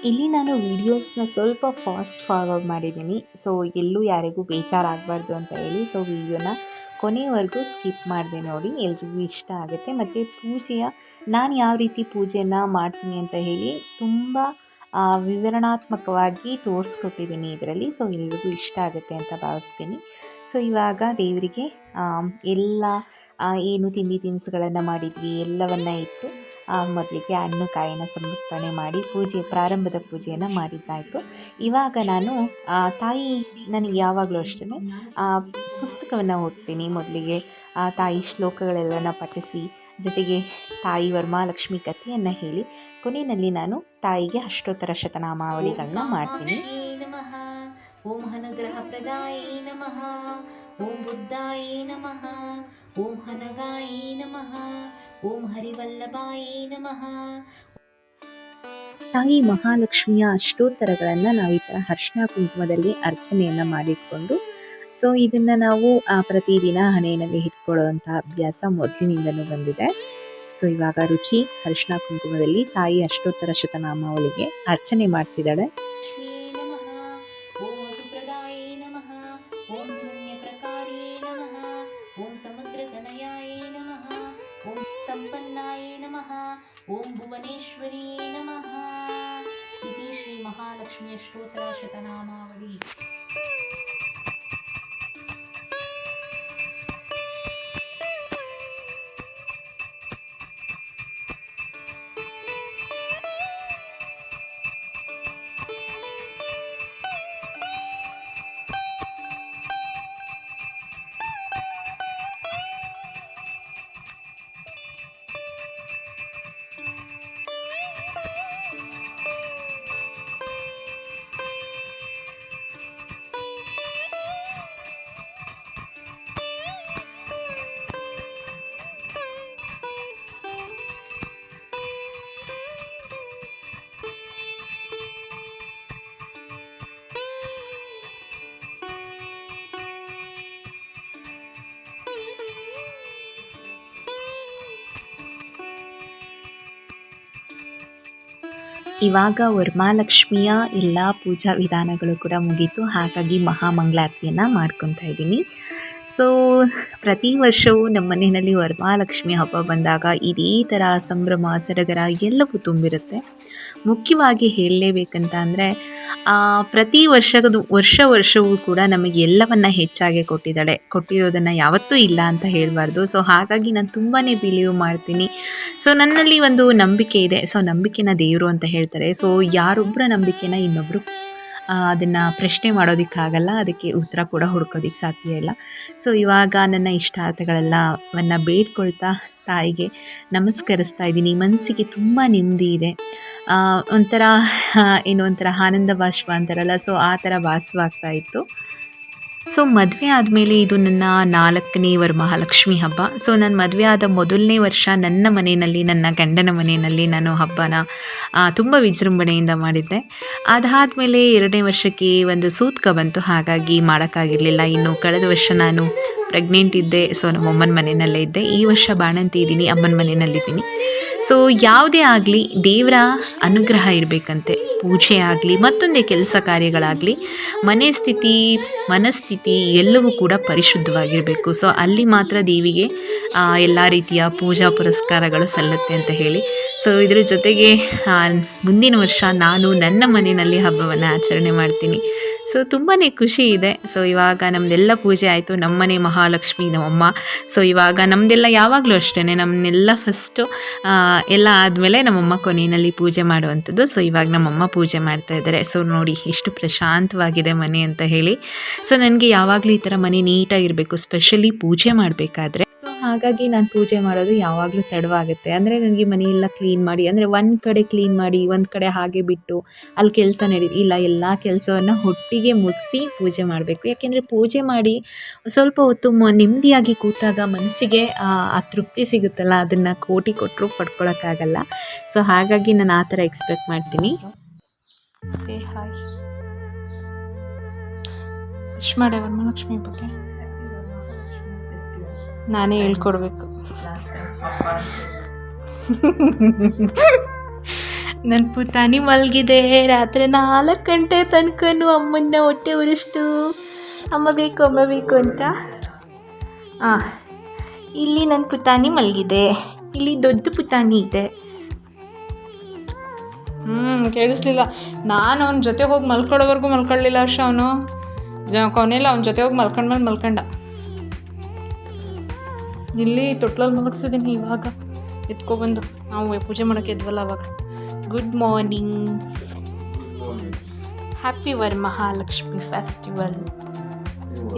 ಇಲ್ಲಿ ನಾನು ವೀಡಿಯೋಸ್ನ ಸ್ವಲ್ಪ ಫಾಸ್ಟ್ ಫಾರ್ವರ್ಡ್ ಮಾಡಿದ್ದೀನಿ. ಸೊ ಎಲ್ಲೂ ಯಾರಿಗೂ ಬೇಜಾರಾಗಬಾರ್ದು ಅಂತ ಹೇಳಿ ಸೊ ವೀಡಿಯೋನ ಕೊನೆವರೆಗೂ ಸ್ಕಿಪ್ ಮಾಡಿದೆ ನೋಡಿ, ಎಲ್ರಿಗೂ ಇಷ್ಟ ಆಗುತ್ತೆ. ಮತ್ತು ಪೂಜೆಯ, ನಾನು ಯಾವ ರೀತಿ ಪೂಜೆಯನ್ನು ಮಾಡ್ತೀನಿ ಅಂತ ಹೇಳಿ ತುಂಬ ವಿವರಣಾತ್ಮಕವಾಗಿ ತೋರಿಸ್ಕೊಟ್ಟಿದ್ದೀನಿ ಇದರಲ್ಲಿ. ಸೊ ಎಲ್ರಿಗೂ ಇಷ್ಟ ಆಗುತ್ತೆ ಅಂತ ಭಾವಿಸ್ತೀನಿ. ಸೊ ಇವಾಗ ದೇವರಿಗೆ ಎಲ್ಲ ಏನು ತಿಂಡಿ ತಿನಿಸುಗಳನ್ನು ಮಾಡಿದ್ವಿ, ಎಲ್ಲವನ್ನು ಇಟ್ಟು ಮೊದಲಿಗೆ ಹಣ್ಣು ಕಾಯಿನ ಸಮರ್ಪಣೆ ಮಾಡಿ ಪೂಜೆ, ಪ್ರಾರಂಭದ ಪೂಜೆಯನ್ನು ಮಾಡಿದ್ದಾಯಿತು. ಇವಾಗ ನಾನು ತಾಯಿ ನನಗೆ ಯಾವಾಗಲೂ ಅಷ್ಟೇ ಪುಸ್ತಕವನ್ನು ಓದ್ತೀನಿ. ಮೊದಲಿಗೆ ತಾಯಿ ಶ್ಲೋಕಗಳೆಲ್ಲನ ಪಠಿಸಿ, ಜೊತೆಗೆ ತಾಯಿ ವರಮಹಾಲಕ್ಷ್ಮಿ ಕಥೆಯನ್ನು ಹೇಳಿ, ಕೊನೆಯಲ್ಲಿ ನಾನು ತಾಯಿಗೆ ಅಷ್ಟೋತ್ತರ ಶತನಾಮಾವಳಿಗಳನ್ನ ಮಾಡ್ತೀನಿ. ಓಂ ಹನುಗ್ರಹ ಪ್ರದಾಯೇ ನಮಃ. ಓಂ ಬುದ್ಧಾಯೇ ನಮಃ. ಓಂ ಹನಗಾಯೇ ನಮಃ. ಓಂ ಹರಿವಲ್ಲಭಾಯ ನಮಃ. ತಾಯಿ ಮಹಾಲಕ್ಷ್ಮಿಯ ಅಷ್ಟೋತ್ತರಗಳನ್ನು ನಾವು ಈ ಥರ ಹರ್ಷಣ ಕುಂಕುಮದಲ್ಲಿ ಅರ್ಚನೆಯನ್ನು ಮಾಡಿಟ್ಕೊಂಡು, ಸೊ ಇದನ್ನು ನಾವು ಪ್ರತಿದಿನ ಹಣೆಯಲ್ಲಿ ಇಟ್ಕೊಳ್ಳುವಂಥ ಅಭ್ಯಾಸ ಮೊದಲಿನಿಂದಲೂ ಬಂದಿದೆ. ಸೊ ಇವಾಗ ರುಚಿ, ಅರಿಶಿನ ಕುಂಕುಮದಲ್ಲಿ ತಾಯಿ ಅಷ್ಟೋತ್ತರ ಶತನಾಮಾವಳಿಗೆ ಅರ್ಚನೆ ಮಾಡ್ತಿದ್ದಾಳೆ. ಸಂಪನ್ನಾಯೇ ನಮಃ ಓಂ ಭುವನೇಶ್ವರಿ ನಮಃ ಇತಿ ಶ್ರೀ ಇವಾಗ ವರಮಹಾಲಕ್ಷ್ಮಿಯ ಎಲ್ಲ ಪೂಜಾ ವಿಧಾನಗಳು ಕೂಡ ಮುಗೀತು. ಹಾಗಾಗಿ ಮಹಾಮಂಗಳಾರತಿಯನ್ನು ಮಾಡ್ಕೊತಾ ಇದ್ದೀನಿ. ಸೊ ಪ್ರತಿ ವರ್ಷವೂ ನಮ್ಮ ಮನೆಯಲ್ಲಿ ವರಮಹಾಲಕ್ಷ್ಮಿ ಹಬ್ಬ ಬಂದಾಗ ಇದೇ ಥರ ಸಂಭ್ರಮ, ಸಡಗರ ಎಲ್ಲವೂ ತುಂಬಿರುತ್ತೆ. ಮುಖ್ಯವಾಗಿ ಹೇಳಲೇಬೇಕಂತ ಅಂದರೆ ಪ್ರತಿ ವರ್ಷದ ವರ್ಷ ವರ್ಷವೂ ಕೂಡ ನಮಗೆ ಎಲ್ಲವನ್ನ ಹೆಚ್ಚಾಗಿ ಕೊಟ್ಟಿದ್ದಾಳೆ. ಕೊಟ್ಟಿರೋದನ್ನು ಯಾವತ್ತೂ ಇಲ್ಲ ಅಂತ ಹೇಳಬಾರ್ದು. ಸೊ ಹಾಗಾಗಿ ನಾನು ತುಂಬಾ ಬಿಲೀವ್ ಮಾಡ್ತೀನಿ. ಸೊ ನನ್ನಲ್ಲಿ ಒಂದು ನಂಬಿಕೆ ಇದೆ. ಸೊ ನಂಬಿಕೆನ ದೇವರು ಅಂತ ಹೇಳ್ತಾರೆ. ಸೊ ಯಾರೊಬ್ಬರ ನಂಬಿಕೆನ ಇನ್ನೊಬ್ಬರು ಅದನ್ನು ಪ್ರಶ್ನೆ ಮಾಡೋದಕ್ಕಾಗಲ್ಲ. ಅದಕ್ಕೆ ಉತ್ತರ ಕೂಡ ಹುಡ್ಕೋದಿಕ್ಕೆ ಸಾಧ್ಯ ಇಲ್ಲ. ಸೊ ಇವಾಗ ನನ್ನ ಇಷ್ಟಾರ್ಥಗಳೆಲ್ಲವನ್ನು ಬೇಡ್ಕೊಳ್ತಾ ತಾಯಿಗೆ ನಮಸ್ಕರಿಸ್ತಾ ಇದ್ದೀನಿ. ಮನಸ್ಸಿಗೆ ತುಂಬ ನೆಮ್ಮದಿ ಇದೆ. ಒಂಥರ ಏನು ಒಂಥರ ಆನಂದ ಬಾಷ್ಪ ಅಂತಾರಲ್ಲ ಸೊ ಆ ಥರ ಭಾಸವಾಗ್ತಾ ಇತ್ತು. ಸೊ ಮದುವೆ ಆದಮೇಲೆ ಇದು ನನ್ನ ನಾಲ್ಕನೇ ವರಮಹಾಲಕ್ಷ್ಮಿ ಹಬ್ಬ. ಸೊ ನಾನು ಮದುವೆ ಆದ ಮೊದಲನೇ ವರ್ಷ ನನ್ನ ಮನೆಯಲ್ಲಿ, ನನ್ನ ಗಂಡನ ಮನೆಯಲ್ಲಿ ನಾನು ಹಬ್ಬನ ತುಂಬ ವಿಜೃಂಭಣೆಯಿಂದ ಮಾಡಿದ್ದೆ. ಅದಾದಮೇಲೆ ಎರಡನೇ ವರ್ಷಕ್ಕೆ ಒಂದು ಸೂತ್ಕ ಬಂತು. ಹಾಗಾಗಿ ಮಾಡೋಕ್ಕಾಗಿರಲಿಲ್ಲ. ಇನ್ನು ಕಳೆದ ವರ್ಷ ನಾನು ಪ್ರೆಗ್ನೆಂಟ್ ಇದ್ದೆ. ಸೊ ನಮ್ಮ ಅಮ್ಮನ ಮನೆಯಲ್ಲೇ ಇದ್ದೆ. ಈ ವರ್ಷ ಬಾಣಂತಿ ಇದ್ದೀನಿ ಅಮ್ಮನ ಮನೆಯಲ್ಲಿದ್ದೀನಿ. ಸೊ ಯಾವುದೇ ಆಗಲಿ ದೇವರ ಅನುಗ್ರಹ ಇರಬೇಕಂತೆ. ಪೂಜೆ ಆಗಲಿ, ಮತ್ತೊಂದೇ ಕೆಲಸ ಕಾರ್ಯಗಳಾಗಲಿ, ಮನೆ ಸ್ಥಿತಿ, ಮನಸ್ಥಿತಿ ಎಲ್ಲವೂ ಕೂಡ ಪರಿಶುದ್ಧವಾಗಿರಬೇಕು. ಸೊ ಅಲ್ಲಿ ಮಾತ್ರ ದೇವಿಗೆ ಎಲ್ಲ ರೀತಿಯ ಪೂಜಾ ಪುರಸ್ಕಾರಗಳು ಸಲ್ಲುತ್ತೆ ಅಂತ ಹೇಳಿ ಸೊ ಇದ್ರ ಜೊತೆಗೆ ಮುಂದಿನ ವರ್ಷ ನಾನು ನನ್ನ ಮನೆಯಲ್ಲಿ ಹಬ್ಬವನ್ನು ಆಚರಣೆ ಮಾಡ್ತೀನಿ. ಸೊ ತುಂಬಾ ಖುಷಿ ಇದೆ. ಸೊ ಇವಾಗ ನಮ್ಮದೆಲ್ಲ ಪೂಜೆ ಆಯಿತು. ನಮ್ಮನೆ ಮಹಾಲಕ್ಷ್ಮಿ ನಮ್ಮಮ್ಮ. ಸೊ ಇವಾಗ ನಮ್ಮದೆಲ್ಲ ಯಾವಾಗಲೂ ಅಷ್ಟೇ ನಮ್ಮನ್ನೆಲ್ಲ ಫಸ್ಟು ಎಲ್ಲ ಆದಮೇಲೆ ನಮ್ಮಮ್ಮ ಕೊನೆಯಲ್ಲಿ ಪೂಜೆ ಮಾಡುವಂಥದ್ದು. ಸೊ ಇವಾಗ ನಮ್ಮಮ್ಮ ಪೂಜೆ ಮಾಡ್ತಾ ಇದ್ದಾರೆ. ಸೊ ನೋಡಿ, ಎಷ್ಟು ಪ್ರಶಾಂತವಾಗಿದೆ ಮನೆ ಅಂತ ಹೇಳಿ. ಸೊ ನನಗೆ ಯಾವಾಗಲೂ ಈ ಥರ ಮನೆ ನೀಟಾಗಿರಬೇಕು. ಸ್ಪೆಷಲಿ ಪೂಜೆ ಮಾಡಬೇಕಾದ್ರೆ ಹಾಗಾಗಿ ನಾನು ಪೂಜೆ ಮಾಡೋದು ಯಾವಾಗಲೂ ತಡವಾಗುತ್ತೆ. ಅಂದರೆ ನನಗೆ ಮನೆಯೆಲ್ಲ ಕ್ಲೀನ್ ಮಾಡಿ, ಅಂದರೆ ಒಂದು ಕಡೆ ಕ್ಲೀನ್ ಮಾಡಿ, ಒಂದು ಕಡೆ ಹಾಗೆ ಬಿಟ್ಟು ಅಲ್ಲಿ ಕೆಲಸ ನಡಿ, ಇಲ್ಲ ಎಲ್ಲ ಕೆಲಸವನ್ನು ಒಟ್ಟಿಗೆ ಮುಗಿಸಿ ಪೂಜೆ ಮಾಡಬೇಕು. ಯಾಕೆಂದರೆ ಪೂಜೆ ಮಾಡಿ ಸ್ವಲ್ಪ ಹೊತ್ತು ಮ, ನೆಮ್ಮದಿಯಾಗಿ ಕೂತಾಗ ಮನಸ್ಸಿಗೆ, ಆ ತೃಪ್ತಿ ಸಿಗುತ್ತಲ್ಲ, ಅದನ್ನು ಕೋಟಿ ಕೊಟ್ಟರು ಪಡ್ಕೊಳಕ್ಕಾಗಲ್ಲ. ಸೊ ಹಾಗಾಗಿ ನಾನು ಆ ಥರ ಎಕ್ಸ್ಪೆಕ್ಟ್ ಮಾಡ್ತೀನಿ. ಸೇ ಹಾಯ್ ವಿಶ್ ಮಾಡೆ ವರಮಹಾಲಕ್ಷ್ಮಿ ಬಗ್ಗೆ. ನಾನೇ ಹೇಳ್ಕೊಡ್ಬೇಕು. ನನ್ನ ಪುತಾನಿ ಮಲಗಿದೆ. ರಾತ್ರಿ ನಾಲ್ಕು ಗಂಟೆ ತನಕನೂ ಅಮ್ಮನ್ನ ಹೊಟ್ಟೆ ಉರಿಸ್ತು ಅಮ್ಮ ಬೇಕು ಅಮ್ಮ ಬೇಕು ಅಂತ. ಹಾಂ ಇಲ್ಲಿ ನನ್ನ ಪುತಾನಿ ಮಲಗಿದೆ. ಇಲ್ಲಿ ದೊಡ್ಡ ಪುತಾನಿ ಇದೆ. ಹ್ಞೂ ಕೇಳಿಸ್ಲಿಲ್ಲ. ನಾನು ಅವನ ಜೊತೆ ಹೋಗಿ ಮಲ್ಕೊಳ್ಳೋವರೆಗೂ ಮಲ್ಕೊಳ್ಳಿಲ್ಲ ಅರ್ಷ ಅವನು. ಕೊನೆಲ್ಲ ಅವನ ಜೊತೆ ಹೋಗಿ ಮಲ್ಕೊಂಡ್ಮೇಲೆ ಮಲ್ಕೊಂಡ. ಇಲ್ಲಿ ತೊಟ್ಲಲ್ಲಿ ಮಲಗಿಸಿದ್ದೀನಿ ಇವಾಗ. ಎತ್ಕೊಬಂದು ನಾವು ಪೂಜೆ ಮಾಡೋಕೆ ಎದ್ವಲ್ಲ ಅವಾಗ. Good morning happy Varamahalakshmi festival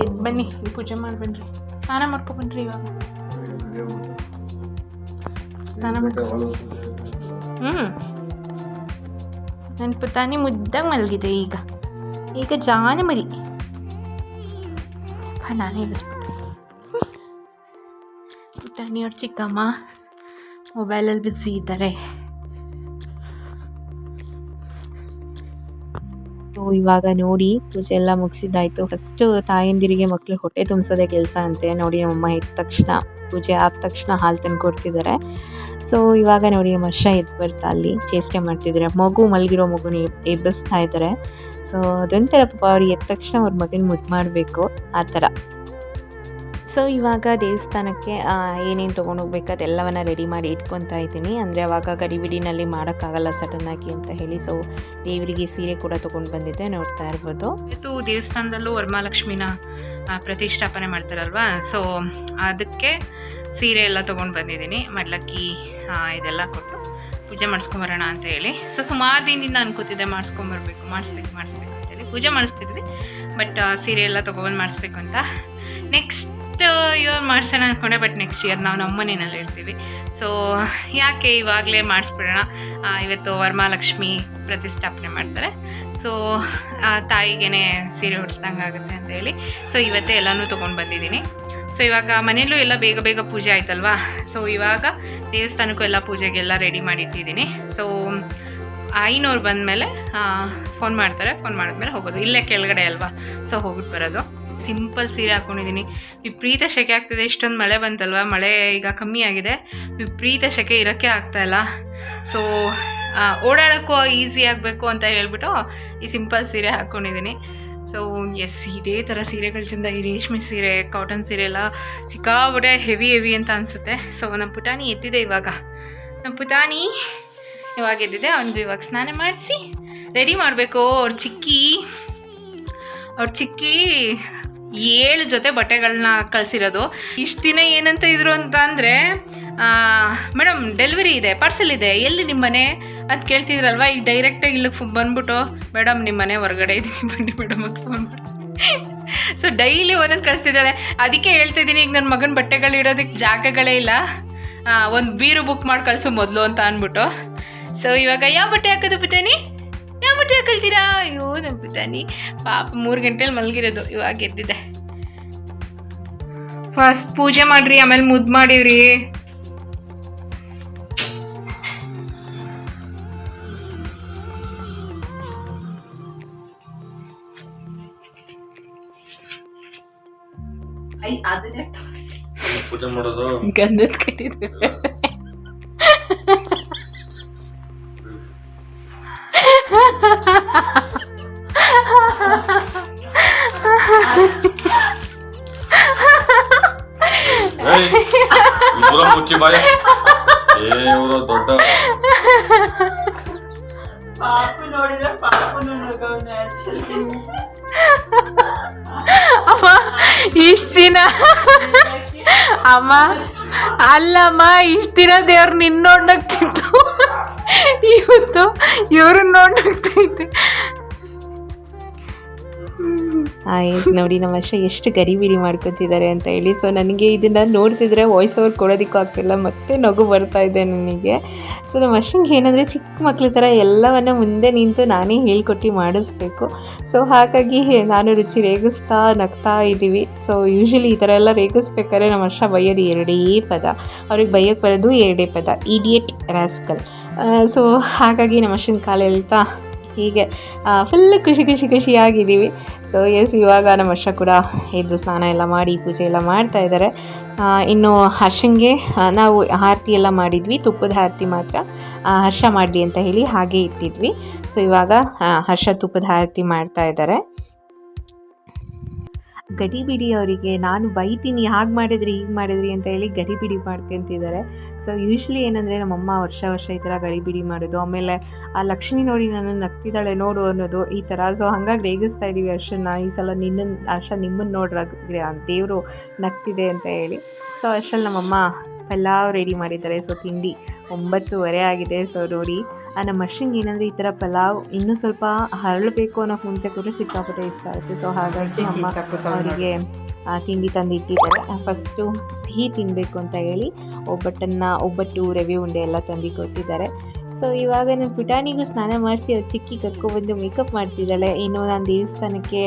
ಎದ್ದು ಬನ್ನಿ ಪೂಜೆ ಮಾಡ್ಬನ್ರಿ. ಸ್ನಾನ ಮಾಡ್ಕೊಬನ್ರಿ ಇವಾಗ. ಸ್ನಾನ ಮಾಡ್ಕೊ ಹ್ಞೂ ನನ್ನ ಪುತಾನಿ ಮುದ್ದಾಗಿ ಮಲಗಿದೆ ಈಗ. ಈಗ ಜಾನ ಮರಿ ನಾನೇ ಇಳಿಸ್ಬಿಟ್ಟೆ ಅವ್ರ ಚಿಕ್ಕಮ್ಮ ಮೊಬೈಲಲ್ಲಿ ಬಿಸಿ ಇದ್ದಾರೆ. ಇವಾಗ ನೋಡಿ, ಪೂಜೆ ಎಲ್ಲ ಮುಗಿಸಿದ್ದಾಯ್ತು. ಫಸ್ಟ್ ತಾಯಂದಿರಿಗೆ ಮಕ್ಕಳು ಹೊಟ್ಟೆ ತುಂಬಿಸೋದೆ ಕೆಲಸ ಅಂತೆ. ನೋಡಿ ನಮ್ಮಮ್ಮ ಎದ್ದ ತಕ್ಷಣ, ಪೂಜೆ ಆದ ತಕ್ಷಣ ಹಾಲು ತಂದು ಕೊಡ್ತಿದ್ದಾರೆ. ಸೊ ಇವಾಗ ನೋಡಿ ನಮ್ಮ ವರ್ಷ ಎದ್ದು ಬರ್ತಾ ಅಲ್ಲಿ. ಚೇಷ್ಟೆ ಮಾಡ್ತಿದ್ದಾರೆ. ಮಗು ಮಲಗಿರೋ ಮಗುನ ಎಬ್- ಎಬ್ಬಿಸ್ತಾ ಇದ್ದಾರೆ. ಸೊ ಅದೊಂಥರ ಪಾಪ ಅವ್ರಿಗೆ ಎದ್ದ ತಕ್ಷಣ ಅವ್ರ ಮಗನ ಮುದ್ದು ಮಾಡಬೇಕು. ಆ ಥರ. ಸೊ ಇವಾಗ ದೇವಸ್ಥಾನಕ್ಕೆ ಏನೇನು ತೊಗೊಂಡೋಗ್ಬೇಕು ಅದೆಲ್ಲವನ್ನ ರೆಡಿ ಮಾಡಿ ಇಟ್ಕೊತಾ ಇದ್ದೀನಿ. ಅಂದರೆ ಅವಾಗ ಗಡಿಬಿಡಿನಲ್ಲಿ ಮಾಡೋಕ್ಕಾಗಲ್ಲ ಆಗಿ ಅಂತ ಹೇಳಿ. ಸೊ ದೇವರಿಗೆ ಸೀರೆ ಕೂಡ ತೊಗೊಂಡು ಬಂದಿದ್ದೆ, ನೋಡ್ತಾ ಇರ್ಬೋದು. ಇವತ್ತು ದೇವಸ್ಥಾನದಲ್ಲೂ ವರಮಹಾಲಕ್ಷ್ಮಿನ ಪ್ರತಿಷ್ಠಾಪನೆ ಮಾಡ್ತಾರಲ್ವಾ? ಸೊ ಅದಕ್ಕೆ ಸೀರೆ ಎಲ್ಲ ತೊಗೊಂಡು ಬಂದಿದ್ದೀನಿ. ಮಡ್ಲಕ್ಕಿ ಇದೆಲ್ಲ ಕೊಟ್ಟು ಪೂಜೆ ಮಾಡಿಸ್ಕೊಂಬರೋಣ ಅಂತ ಹೇಳಿ. ಸೊ ಸುಮಾರು ದಿನದಿಂದ ಅನ್ಕೋತಿದ್ದೆ ಮಾಡಿಸ್ಕೊಂಬರ್ಬೇಕು, ಮಾಡಿಸ್ಬೇಕು ಮಾಡಿಸ್ಬೇಕು ಅಂತೇಳಿ ಪೂಜೆ ಮಾಡಿಸ್ತಿದ್ವಿ. ಬಟ್ ಸೀರೆ ಎಲ್ಲ ತೊಗೊಬಂದು ಮಾಡಿಸ್ಬೇಕು ಅಂತ. ನೆಕ್ಸ್ಟ್ ಇಯರ್ ಮಾಡ್ಸೋಣ ಅಂದ್ಕೊಂಡೆ ಬಟ್ ನೆಕ್ಸ್ಟ್ ಇಯರ್ ನಾವು ನಮ್ಮ ಮನೆಯಲ್ಲಿ ಇರ್ತೀವಿ. ಸೊ ಯಾಕೆ ಇವಾಗಲೇ ಮಾಡಿಸ್ಬಿಡೋಣ? ಇವತ್ತು ವರ್ಮಾಲಕ್ಷ್ಮಿ ಪ್ರತಿಷ್ಠಾಪನೆ ಮಾಡ್ತಾರೆ. ಸೊ ತಾಯಿಗೇನೆ ಸೀರೆ ಹೊಡ್ಸ್ದಂಗೆ ಆಗುತ್ತೆ ಅಂತ ಹೇಳಿ. ಸೊ ಇವತ್ತೇ ಎಲ್ಲನೂ ತೊಗೊಂಡು ಬಂದಿದ್ದೀನಿ. ಸೊ ಇವಾಗ ಮನೆಯಲ್ಲೂ ಎಲ್ಲ ಬೇಗ ಬೇಗ ಪೂಜೆ ಆಯ್ತಲ್ವಾ? ಸೊ ಇವಾಗ ದೇವಸ್ಥಾನಕ್ಕೂ ಎಲ್ಲ ಪೂಜೆಗೆಲ್ಲ ರೆಡಿ ಮಾಡಿಟ್ಟಿದ್ದೀನಿ. ಸೊ ಐನೂರು ಬಂದಮೇಲೆ ಫೋನ್ ಮಾಡ್ತಾರೆ. ಫೋನ್ ಮಾಡಿದ್ಮೇಲೆ ಹೋಗೋದು. ಇಲ್ಲೇ ಕೆಳಗಡೆ ಅಲ್ವಾ? ಸೊ ಹೋಗ್ಬಿಟ್ಟು ಬರೋದು. ಸಿಂಪಲ್ ಸೀರೆ ಹಾಕೊಂಡಿದ್ದೀನಿ. ವಿಪರೀತ ಸೆಕೆ ಆಗ್ತಿದೆ, ಇಷ್ಟೊಂದು ಮಳೆ ಬಂತಲ್ವಾ? ಮಳೆ ಈಗ ಕಮ್ಮಿ ಆಗಿದೆ. ವಿಪರೀತ ಸೆಕೆ ಇರೋಕ್ಕೆ ಆಗ್ತಾ ಇಲ್ಲ. ಸೊ ಓಡಾಡೋಕ್ಕೂ ಈಸಿ ಆಗಬೇಕು ಅಂತ ಹೇಳ್ಬಿಟ್ಟು ಈ ಸಿಂಪಲ್ ಸೀರೆ ಹಾಕ್ಕೊಂಡಿದ್ದೀನಿ ಸೊ ಎಸ್ ಇದೇ ಥರ ಸೀರೆಗಳು ಚಂದ ಈ ರೇಷ್ಮೆ ಸೀರೆ ಕಾಟನ್ ಸೀರೆ ಎಲ್ಲ ಸಿಕ್ಕಾಬಿಟ್ಟೆ ಹೆವಿ ಹೆವಿ ಅಂತ ಅನಿಸುತ್ತೆ. ಸೊ ನಮ್ಮ ಪುಟಾಣಿ ಎತ್ತಿದೆ ಇವಾಗ. ನಮ್ಮ ಪುಟಾಣಿ ಇವಾಗ ಎದ್ದಿದೆ. ಅವನಿಗೂ ಇವಾಗ ಸ್ನಾನ ಮಾಡಿಸಿ ರೆಡಿ ಮಾಡಬೇಕು. ಅವ್ರ ಚಿಕ್ಕಿ ಅವ್ರ ಚಿಕ್ಕಿ ಏಳು ಜೊತೆ ಬಟ್ಟೆಗಳನ್ನ ಕಳಿಸಿರೋದು. ಇಷ್ಟು ದಿನ ಏನಂತ ಇದ್ರು ಅಂತ ಅಂದರೆ ಮೇಡಮ್ ಡೆಲಿವರಿ ಇದೆ ಪಾರ್ಸಲ್ ಇದೆ, ಎಲ್ಲಿ ನಿಮ್ಮ ಮನೆ? ಅಂತ ಕೇಳ್ತಿದ್ರಲ್ವಾ? ಈಗ ಡೈರೆಕ್ಟಾಗಿ ಇಲ್ಲಿಗೆ ಫು- ಬಂದ್ಬಿಟ್ಟು ಮೇಡಮ್ ನಿಮ್ಮ ಮನೆ ಹೊರಗಡೆ ಇದ್ದೀನಿ ಬನ್ನಿ ಮೇಡಮ್ ಅಂತ ಫೋನ್ ಸೊ ಡೈಲಿ ಒಂದೊಂದು ಕಳಿಸ್ತಿದ್ದಾಳೆ. ಅದಕ್ಕೆ ಹೇಳ್ತಾ ಇದ್ದೀನಿ, ಈಗ ನನ್ನ ಮಗನ ಬಟ್ಟೆಗಳು ಇರೋದಕ್ಕೆ ಜಾಗಗಳೇ ಇಲ್ಲ. ಒಂದು ಬೀರು ಬುಕ್ ಮಾಡಿ ಕಳಿಸು ಮೊದಲು ಅಂತ ಅಂದ್ಬಿಟ್ಟು. ಸೊ ಇವಾಗ ಯಾವ ಬಟ್ಟೆ ಹಾಕೋದು ಬಿತ್ತೇನಿ ಯಾವ ಕಲ್ತೀರಾ? ಅಯ್ಯೋ ನಮ್ಮ ಬಿದ್ದಾನಿ ಪಾಪ ಮೂರು ಗಂಟೆಲಿ ಮಲಗಿರೋದು ಇವಾಗ ಎದ್ದಿದೆ ಫಸ್ಟ್ ಪೂಜೆ ಮಾಡ್ರಿ ಆಮೇಲೆ ಮುದ್ದು ಮಾಡಿವ್ರಿ. ಪೂಜೆ ಮಾಡೋದು. ಗಂಧದ ಕಟ್ಟಿದ್ವಿ ಅಮ್ಮ ಇಷ್ಟ ದಿನ. ಅಮ್ಮ ಅಲ್ಲಮ್ಮ ಇಷ್ಟ ದಿನ ದೇವ್ರು ನಿನ್ನ ನೋಡ್ನಗ್ತಿತ್ತು ಇವತ್ತು ಇವ್ರನ್ನ ನೋಡ್ನಗ್ತೈತೆ ಎಸ್ ನೋಡಿ ನಮ್ಮ ಅಷ್ಟ ಎಷ್ಟು ಗರಿಬಿರಿ ಮಾಡ್ಕೊತಿದ್ದಾರೆ ಅಂತ ಹೇಳಿ. ಸೊ ನನಗೆ ಇದನ್ನು ನೋಡ್ತಿದ್ರೆ ವಾಯ್ಸ್ ಓವರ್ ಕೊಡೋದಕ್ಕೂ ಆಗ್ತಿಲ್ಲ ಮತ್ತೆ ನಗು ಬರ್ತಾ ಇದೆ ನನಗೆ. ಸೊ ನಮ್ಮ ವರ್ಷಂಗೆ ಏನಂದರೆ ಚಿಕ್ಕ ಮಕ್ಳ ಥರ ಎಲ್ಲವನ್ನು ಮುಂದೆ ನಿಂತು ನಾನೇ ಹೇಳ್ಕೊಟ್ಟು ಮಾಡಿಸ್ಬೇಕು. ಸೊ ಹಾಗಾಗಿ ನಾನು ರುಚಿ ರೇಗಿಸ್ತಾ ನಗ್ತಾ ಇದ್ದೀವಿ. ಸೊ ಯೂಶಲಿ ಈ ಥರ ಎಲ್ಲ ರೇಗಿಸ್ಬೇಕಾದ್ರೆ ನಮ್ಮ ವರ್ಷ ಬೈಯೋದು ಎರಡೇ ಪದ. ಅವ್ರಿಗೆ ಬೈಯೋಕ್ಕೆ ಬರೋದು ಎರಡೇ ಪದ. ಇಡಿಯಟ್ ರಾಸ್ಕಲ್ ಸೊ ಹಾಗಾಗಿ ನಮ್ಮ ಮಷಿನ್ ಕಾಲ ಹೇಳ್ತಾ ಹೀಗೆ ಫುಲ್ ಖುಷಿ ಖುಷಿ ಖುಷಿಯಾಗಿದ್ದೀವಿ. ಸೊ ಎಸ್ ಇವಾಗ ನಮ್ಮ ಹರ್ಷ ಕೂಡ ಎದ್ದು ಸ್ನಾನ ಎಲ್ಲ ಮಾಡಿ, ಪೂಜೆ ಎಲ್ಲ ಮಾಡ್ತಾ ಇದ್ದಾರೆ. ಇನ್ನು ಹರ್ಷಂಗೆ ನಾವು ಆರತಿ ಎಲ್ಲ ಮಾಡಿದ್ವಿ, ತುಪ್ಪದ ಆರತಿ ಮಾತ್ರ. ಹರ್ಷ ಮಾಡಲಿ ಅಂತ ಹೇಳಿ ಹಾಗೆ ಇಟ್ಟಿದ್ವಿ. ಸೊ ಇವಾಗ ಹರ್ಷ ತುಪ್ಪದ ಆರತಿ ಮಾಡ್ತಾ ಇದ್ದಾರೆ. ಗಡಿಬಿಡಿ ಅವರಿಗೆ, ನಾನು ಬೈತೀನಿ, ಹಾಗೆ ಮಾಡಿದ್ರಿ, ಹೀಗೆ ಮಾಡಿದ್ರಿ ಅಂತ ಹೇಳಿ ಗಡಿಬಿಡಿ ಮಾಡ್ಕೊಂತಿದ್ದಾರೆ ಸೊ ಯೂಶ್ವಲಿ ಏನಂದರೆ ನಮ್ಮಮ್ಮ ವರ್ಷ ವರ್ಷ ಈ ಥರ ಗಡಿಬಿಡಿ ಮಾಡೋದು, ಆಮೇಲೆ ಆ ಲಕ್ಷ್ಮಿ ನೋಡಿ ನನ್ನನ್ನು ನಗ್ತಿದ್ದಾಳೆ ನೋಡು ಅನ್ನೋದು ಈ ಥರ. ಸೊ ಹಂಗಾಗಿ ರೇಗಿಸ್ತಾ ಇದ್ದೀವಿ ಅರ್ಶನ ಈ ಸಲ ನಿನ್ನನ್ನು ಅರ್ಷ ನಿಮ್ಮನ್ನು ನೋಡ್ರ ದೇವರು ನಗ್ತಿದೆ ಅಂತ ಹೇಳಿ. ಸೊ ಅಷ್ಟಲ್ಲಿ ನಮ್ಮಮ್ಮ ಪಲಾವ್ ರೆಡಿ ಮಾಡಿದ್ದಾರೆ. ಸೊ ತಿಂಡಿ ಒಂಬತ್ತುವರೆ ಆಗಿದೆ. ಸೊ ನೋಡಿ ಆ ನಮ್ಮ ಮಷಿನ್ ಏನಂದರೆ ಈ ಥರ ಪಲಾವ್ ಇನ್ನೂ ಸ್ವಲ್ಪ ಹರಳಬೇಕು ಅನ್ನೋ ಮುಂಚೆ ಕೂಡ ಸಿಕ್ಕಾಪಟ್ಟೆ ಇಷ್ಟ ಆಗುತ್ತೆ. ಸೊ ಹಾಗಾಗಿ ಅಮ್ಮ ಅವರಿಗೆ ತಿಂಡಿ ತಂದಿಟ್ಟಿದ್ದಾರೆ. ಫಸ್ಟು ಸಿಹಿ ತಿನ್ನಬೇಕು ಅಂತ ಹೇಳಿ ಒಬ್ಬಟ್ಟನ್ನು ಒಬ್ಬಟ್ಟು ರವೆ ಉಂಡೆ ಎಲ್ಲ ತಂದು ಕೊಟ್ಟಿದ್ದಾರೆ ಸೊ ಇವಾಗ ನಾನು ಪುಟಾಣಿಗೂ ಸ್ನಾನ ಮಾಡಿಸಿ ಅವ್ರು ಚಿಕ್ಕಿ ಕರ್ಕೊಬಂದು ಮೇಕಪ್ ಮಾಡ್ತಿದ್ದಾಳೆ. ಇನ್ನು ನಾನು ದೇವಸ್ಥಾನಕ್ಕೆ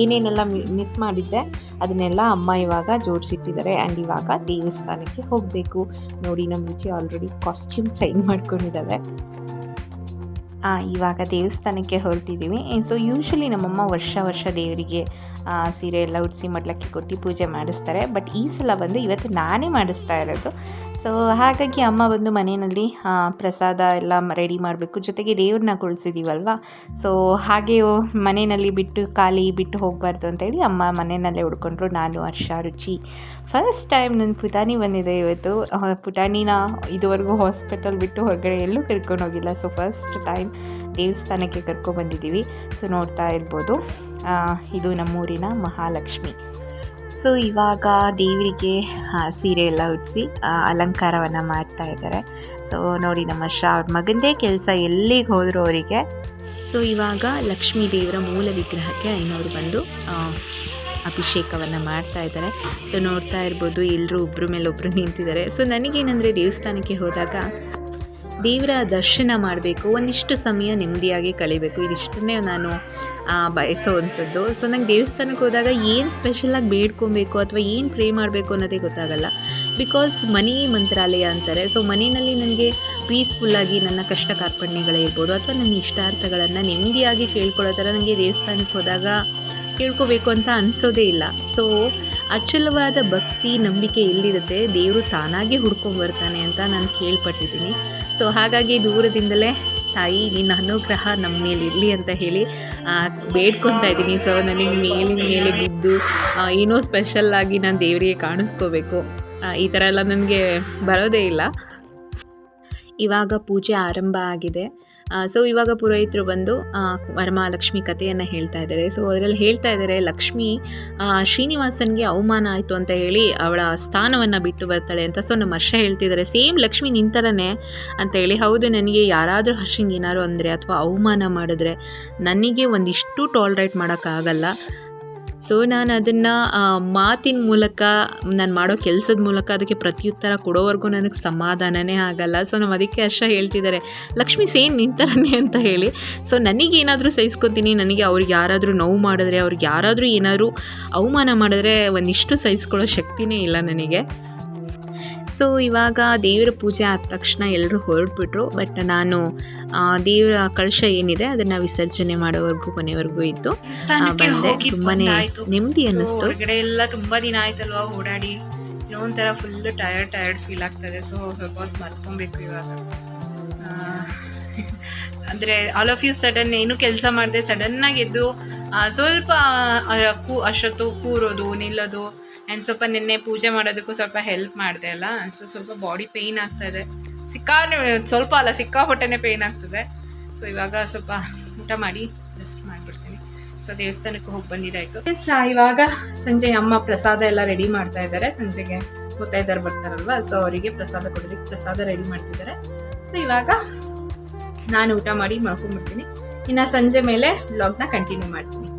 ಏನೇನೆಲ್ಲ ಮಿಸ್ ಮಾಡಿದ್ದೆ, ಅದನ್ನೆಲ್ಲ ಅಮ್ಮ ಇವಾಗ ಜೋಡಿಸಿಟ್ಟಿದ್ದಾರೆ. ಆ್ಯಂಡ್ ಇವಾಗ ದೇವಸ್ಥಾನಕ್ಕೆ ಹೋಗಬೇಕು. ನೋಡಿ ನಮ್ಮ ರುಚಿ ಆಲ್ರೆಡಿ ಕಾಸ್ಟ್ಯೂಮ್ ಚೇಂಜ್ ಮಾಡ್ಕೊಂಡಿದ್ದಾಳೆ. ಇವಾಗ ದೇವಸ್ಥಾನಕ್ಕೆ ಹೊರಟಿದ್ದೀವಿ ಸೊ ಯೂಶ್ವಲಿ ನಮ್ಮಮ್ಮ ವರ್ಷ ವರ್ಷ ದೇವರಿಗೆ ಸೀರೆ ಎಲ್ಲ ಉಡಿಸಿ ಮಡ್ಲಕ್ಕಿ ಕೊಟ್ಟು ಪೂಜೆ ಮಾಡಿಸ್ತಾರೆ. ಬಟ್ ಈ ಸಲ ಬಂದು ಇವತ್ತು ನಾನೇ ಮಾಡಿಸ್ತಾ ಇರೋದು. ಸೊ ಹಾಗಾಗಿ ಅಮ್ಮ ಬಂದು ಮನೆಯಲ್ಲಿ ಪ್ರಸಾದ ಎಲ್ಲ ರೆಡಿ ಮಾಡಬೇಕು. ಜೊತೆಗೆ ದೇವ್ರನ್ನ ಕುಳಿಸಿದ್ದೀವಲ್ವ ಸೊ ಹಾಗೆ ಮನೆಯಲ್ಲಿ ಬಿಟ್ಟು, ಖಾಲಿ ಬಿಟ್ಟು ಹೋಗಬಾರ್ದು ಅಂತೇಳಿ ಅಮ್ಮ ಮನೆಯಲ್ಲೇ ಉಡ್ಕೊಂಡ್ರು ನಾನು, ಹರ್ಷ, ರುಚಿ. ಫಸ್ಟ್ ಟೈಮ್ ನನ್ನ ಪುಟಾಣಿ ಬಂದಿದೆ ಇವತ್ತು. ಪುಟಾಣಿನ ಇದುವರೆಗೂ ಹಾಸ್ಪಿಟಲ್ ಬಿಟ್ಟು ಹೊರಗಡೆ ಎಲ್ಲೂ ಕರ್ಕೊಂಡು ಹೋಗಿಲ್ಲ. ಸೊ ಫಸ್ಟ್ ಟೈಮ್ ದೇವಸ್ಥಾನಕ್ಕೆ ಕರ್ಕೊಬಂದಿದ್ದೀವಿ ಸೊ ನೋಡ್ತಾ ಇರ್ಬೋದು. ಇದು ನಮ್ಮೂರಿನ ಮಹಾಲಕ್ಷ್ಮಿ. ಸೊ, ಇವಾಗ ದೇವರಿಗೆ ಸೀರೆ ಎಲ್ಲ ಉಡಿಸಿ ಅಲಂಕಾರವನ್ನು ಮಾಡ್ತಾ ಇದ್ದಾರೆ. ಸೊ, ನೋಡಿ ನಮ್ಮ ಶ ಅವ್ರ ಮಗಂದೇ ಕೆಲಸ ಎಲ್ಲಿಗೆ ಹೋದರೂ ಅವರಿಗೆ. ಸೊ, ಇವಾಗ ಲಕ್ಷ್ಮೀ ದೇವರ ಮೂಲ ವಿಗ್ರಹಕ್ಕೆ ಐನೋರು ಬಂದು ಅಭಿಷೇಕವನ್ನು ಮಾಡ್ತಾ ಇದ್ದಾರೆ. ಸೊ, ನೋಡ್ತಾ ಇರ್ಬೋದು ಎಲ್ಲರೂ ಒಬ್ಬರ ಮೇಲೆ ಒಬ್ಬರು ನಿಂತಿದ್ದಾರೆ. ಸೊ, ನನಗೇನೆಂದರೆ ದೇವಸ್ಥಾನಕ್ಕೆ ಹೋದಾಗ ದೇವರ ದರ್ಶನ ಮಾಡಬೇಕು, ಒಂದಿಷ್ಟು ಸಮಯ ನೆಮ್ಮದಿಯಾಗಿ ಕಳಿಬೇಕು. ಇದಿಷ್ಟನ್ನೇ ನಾನು ಬಯಸೋವಂಥದ್ದು. ಸೊ ನಂಗೆ ದೇವಸ್ಥಾನಕ್ಕೆ ಹೋದಾಗ ಏನು ಸ್ಪೆಷಲಾಗಿ ಬೇಡ್ಕೊಬೇಕು ಅಥವಾ ಏನು ಪ್ರೇ ಮಾಡಬೇಕು ಅನ್ನೋದೇ ಗೊತ್ತಾಗಲ್ಲ. ಬಿಕಾಸ್ ಮನಿ ಮಂತ್ರಾಲಯ ಅಂತಾರೆ ಸೊ ಮನೆಯಲ್ಲಿ ನನಗೆ ಪೀಸ್ಫುಲ್ಲಾಗಿ ನನ್ನ ಕಷ್ಟ ಕಾರ್ಪಣ್ಯಗಳಿರ್ಬೋದು ಅಥವಾ ನನ್ನ ಇಷ್ಟಾರ್ಥಗಳನ್ನು ನೆಮ್ಮದಿಯಾಗಿ ಕೇಳ್ಕೊಳ್ಳೋ ಥರ ನನಗೆ ದೇವಸ್ಥಾನಕ್ಕೆ ಹೋದಾಗ ಕೇಳ್ಕೋಬೇಕು ಅಂತ ಅನಿಸೋದೇ ಇಲ್ಲ. ಸೊ ಅಚಲವಾದ ಭಕ್ತಿ, ನಂಬಿಕೆ ಎಲ್ಲಿರುತ್ತೆ ದೇವರು ತಾನಾಗಿ ಹುಡ್ಕೊಂಬರ್ತಾನೆ ಅಂತ ನಾನು ಕೇಳ್ಪಟ್ಟಿದ್ದೀನಿ. ಸೊ ಹಾಗಾಗಿ ದೂರದಿಂದಲೇ ತಾಯಿ, ನಿನ್ನ ಅನುಗ್ರಹ ನಮ್ಮ ಮೇಲೆ ಇರಲಿ ಅಂತ ಹೇಳಿ ಬೇಡ್ಕೊತಾ ಇದ್ದೀನಿ. ಸೊ ನನಗೆ ಮೇಲಿನ ಮೇಲೆ ಬಿದ್ದು ಏನೋ ಏನೋ ಸ್ಪೆಷಲ್ಲಾಗಿ ನಾನು ದೇವರಿಗೆ ಕಾಣಿಸ್ಕೋಬೇಕು. ಈ ಥರ ಎಲ್ಲ ನನಗೆ ಬರೋದೇ ಇಲ್ಲ. ಇವಾಗ ಪೂಜೆ ಆರಂಭ ಆಗಿದೆ. ಸೊ ಇವಾಗ ಪುರೋಹಿತರು ಬಂದು ವರಮಹಾಲಕ್ಷ್ಮಿ ಕಥೆಯನ್ನು ಹೇಳ್ತಾ ಇದ್ದಾರೆ. ಸೊ ಅದರಲ್ಲಿ ಹೇಳ್ತಾ ಇದ್ದಾರೆ, ಲಕ್ಷ್ಮಿ ಶ್ರೀನಿವಾಸನ್ಗೆ ಅವಮಾನ ಆಯಿತು ಅಂತ ಹೇಳಿ ಅವಳ ಸ್ಥಾನವನ್ನು ಬಿಟ್ಟು ಬರ್ತಾಳೆ ಅಂತ. ಸೊ ನಮ್ಮ ಹರ್ಷ ಹೇಳ್ತಿದ್ದಾರೆ, ಸೇಮ್ ಲಕ್ಷ್ಮಿ ನಿಂತರನೇ ಅಂತ ಹೇಳಿ, ಹೌದು, ನನಗೆ ಯಾರಾದರೂ ಹರ್ಷಂಗೆ ಏನಾರು ಅಂದರೆ ಅಥವಾ ಅವಮಾನ ಮಾಡಿದ್ರೆ ನನಗೆ ಒಂದಿಷ್ಟು ಟಾಲ್ರೇಟ್ ಮಾಡೋಕ್ಕಾಗಲ್ಲ. ಸೊ ನಾನು ಅದನ್ನು ಮಾತಿನ ಮೂಲಕ, ನಾನು ಮಾಡೋ ಕೆಲಸದ ಮೂಲಕ ಅದಕ್ಕೆ ಪ್ರತ್ಯುತ್ತರ ಕೊಡೋವರೆಗೂ ನನಗೆ ಸಮಾಧಾನನೇ ಆಗಲ್ಲ. ಸೊ ನಮ್ಮ ಅದಕ್ಕೆ ಅಷ್ಟ ಹೇಳ್ತಿದ್ದಾರೆ ಲಕ್ಷ್ಮಿ, ಸೇನ್ ನಿಂತರನೇ ಅಂತ ಹೇಳಿ. ಸೊ ನನಗೇನಾದರೂ ಸಹಿಸ್ಕೊತೀನಿ. ನನಗೆ ಅವ್ರಿಗೆ ಯಾರಾದರೂ ನೋವು ಮಾಡಿದ್ರೆ, ಅವ್ರಿಗೆ ಯಾರಾದರೂ ಏನಾದರೂ ಅವಮಾನ ಮಾಡಿದ್ರೆ ಒಂದಿಷ್ಟು ಸಹಿಸ್ಕೊಳ್ಳೋ ಶಕ್ತಿನೇ ಇಲ್ಲ ನನಗೆ. ಸೊ ಇವಾಗ ದೇವರ ಪೂಜೆ ಆದ ತಕ್ಷಣ ಎಲ್ಲರೂ ಹೊರಟ್ಬಿಟ್ರು ಬಟ್ ನಾನು ಆ, ದೇವರ ಕಳಶ ಏನಿದೆ ಅದನ್ನು ವಿಸರ್ಜನೆ ಮಾಡೋವರೆಗೂ ಕೊನೆವರೆಗೂ ಇತ್ತು ಬಂದೆ. ಬಂದಾಯ್ತು. ನೆಮ್ಮದಿ ಅನ್ನಿಸ್ತು. ಹೊರಗಡೆ ಎಲ್ಲ ತುಂಬಾ ದಿನ ಆಯ್ತಲ್ವಾ ಓಡಾಡಿ ಏನೋ ಒಂಥರ ಫುಲ್ ಟಯರ್ಡ್ ಟಯರ್ಡ್ ಫೀಲ್ ಆಗ್ತದೆ ಸೊ ಬಾಸ್ ಮರ್ಕೊಬೇಕು ಮಲ್ಕೊಬೇಕು ಇವಾಗ ಅಂದ್ರೆ ಆಲ್ ಆಫ್ ಯು ಸಡನ್ ಏನು ಕೆಲಸ ಮಾಡಿದೆ ಸಡನ್ ಆಗಿ ಎದ್ದು ಸ್ವಲ್ಪ ಕೂ ಅಷ್ಟೊತ್ತು ಕೂರೋದು, ನಿಲ್ಲೋದು ಆ್ಯಂಡ್ ಸ್ವಲ್ಪ ನಿನ್ನೆ ಪೂಜೆ ಮಾಡೋದಕ್ಕೂ ಸ್ವಲ್ಪ ಹೆಲ್ಪ್ ಮಾಡಿದೆ ಅಲ್ಲ ಸೊ ಸ್ವಲ್ಪ ಬಾಡಿ ಪೇಯ್ನ್ ಆಗ್ತಾ ಇದೆ. ಸಿಕ್ಕಾ, ಸ್ವಲ್ಪ ಅಲ್ಲ, ಸಿಕ್ಕಾಪಟ್ಟೆನೇ ಪೇಯ್ನ್ ಆಗ್ತದೆ. ಸೊ ಇವಾಗ ಸ್ವಲ್ಪ ಊಟ ಮಾಡಿ ರೆಸ್ಟ್ ಮಾಡಿಬಿಡ್ತೀನಿ. ಸೊ ದೇವಸ್ಥಾನಕ್ಕೆ ಹೋಗಿ ಬಂದಿದ್ದಾಯ್ತು. ಎಸ್ ಇವಾಗ ಸಂಜೆ ಅಮ್ಮ ಪ್ರಸಾದ ಎಲ್ಲ ರೆಡಿ ಮಾಡ್ತಾ ಇದ್ದಾರೆ. ಸಂಜೆಗೆ ಮುತ್ತೈದರು ಬರ್ತಾರಲ್ವ ಸೊ ಅವರಿಗೆ ಪ್ರಸಾದ ಕೊಡೋದಕ್ಕೆ ಪ್ರಸಾದ ರೆಡಿ ಮಾಡ್ತಿದ್ದಾರೆ. ಸೊ ಇವಾಗ ನಾನು ಊಟ ಮಾಡಿ ಮಾಡ್ಕೊಂಡ್ಬಿಡ್ತೀನಿ ಇನ್ನು ಸಂಜೆ ಮೇಲೆ ವ್ಲಾಗ್ನ ಕಂಟಿನ್ಯೂ ಮಾಡ್ತೀನಿ.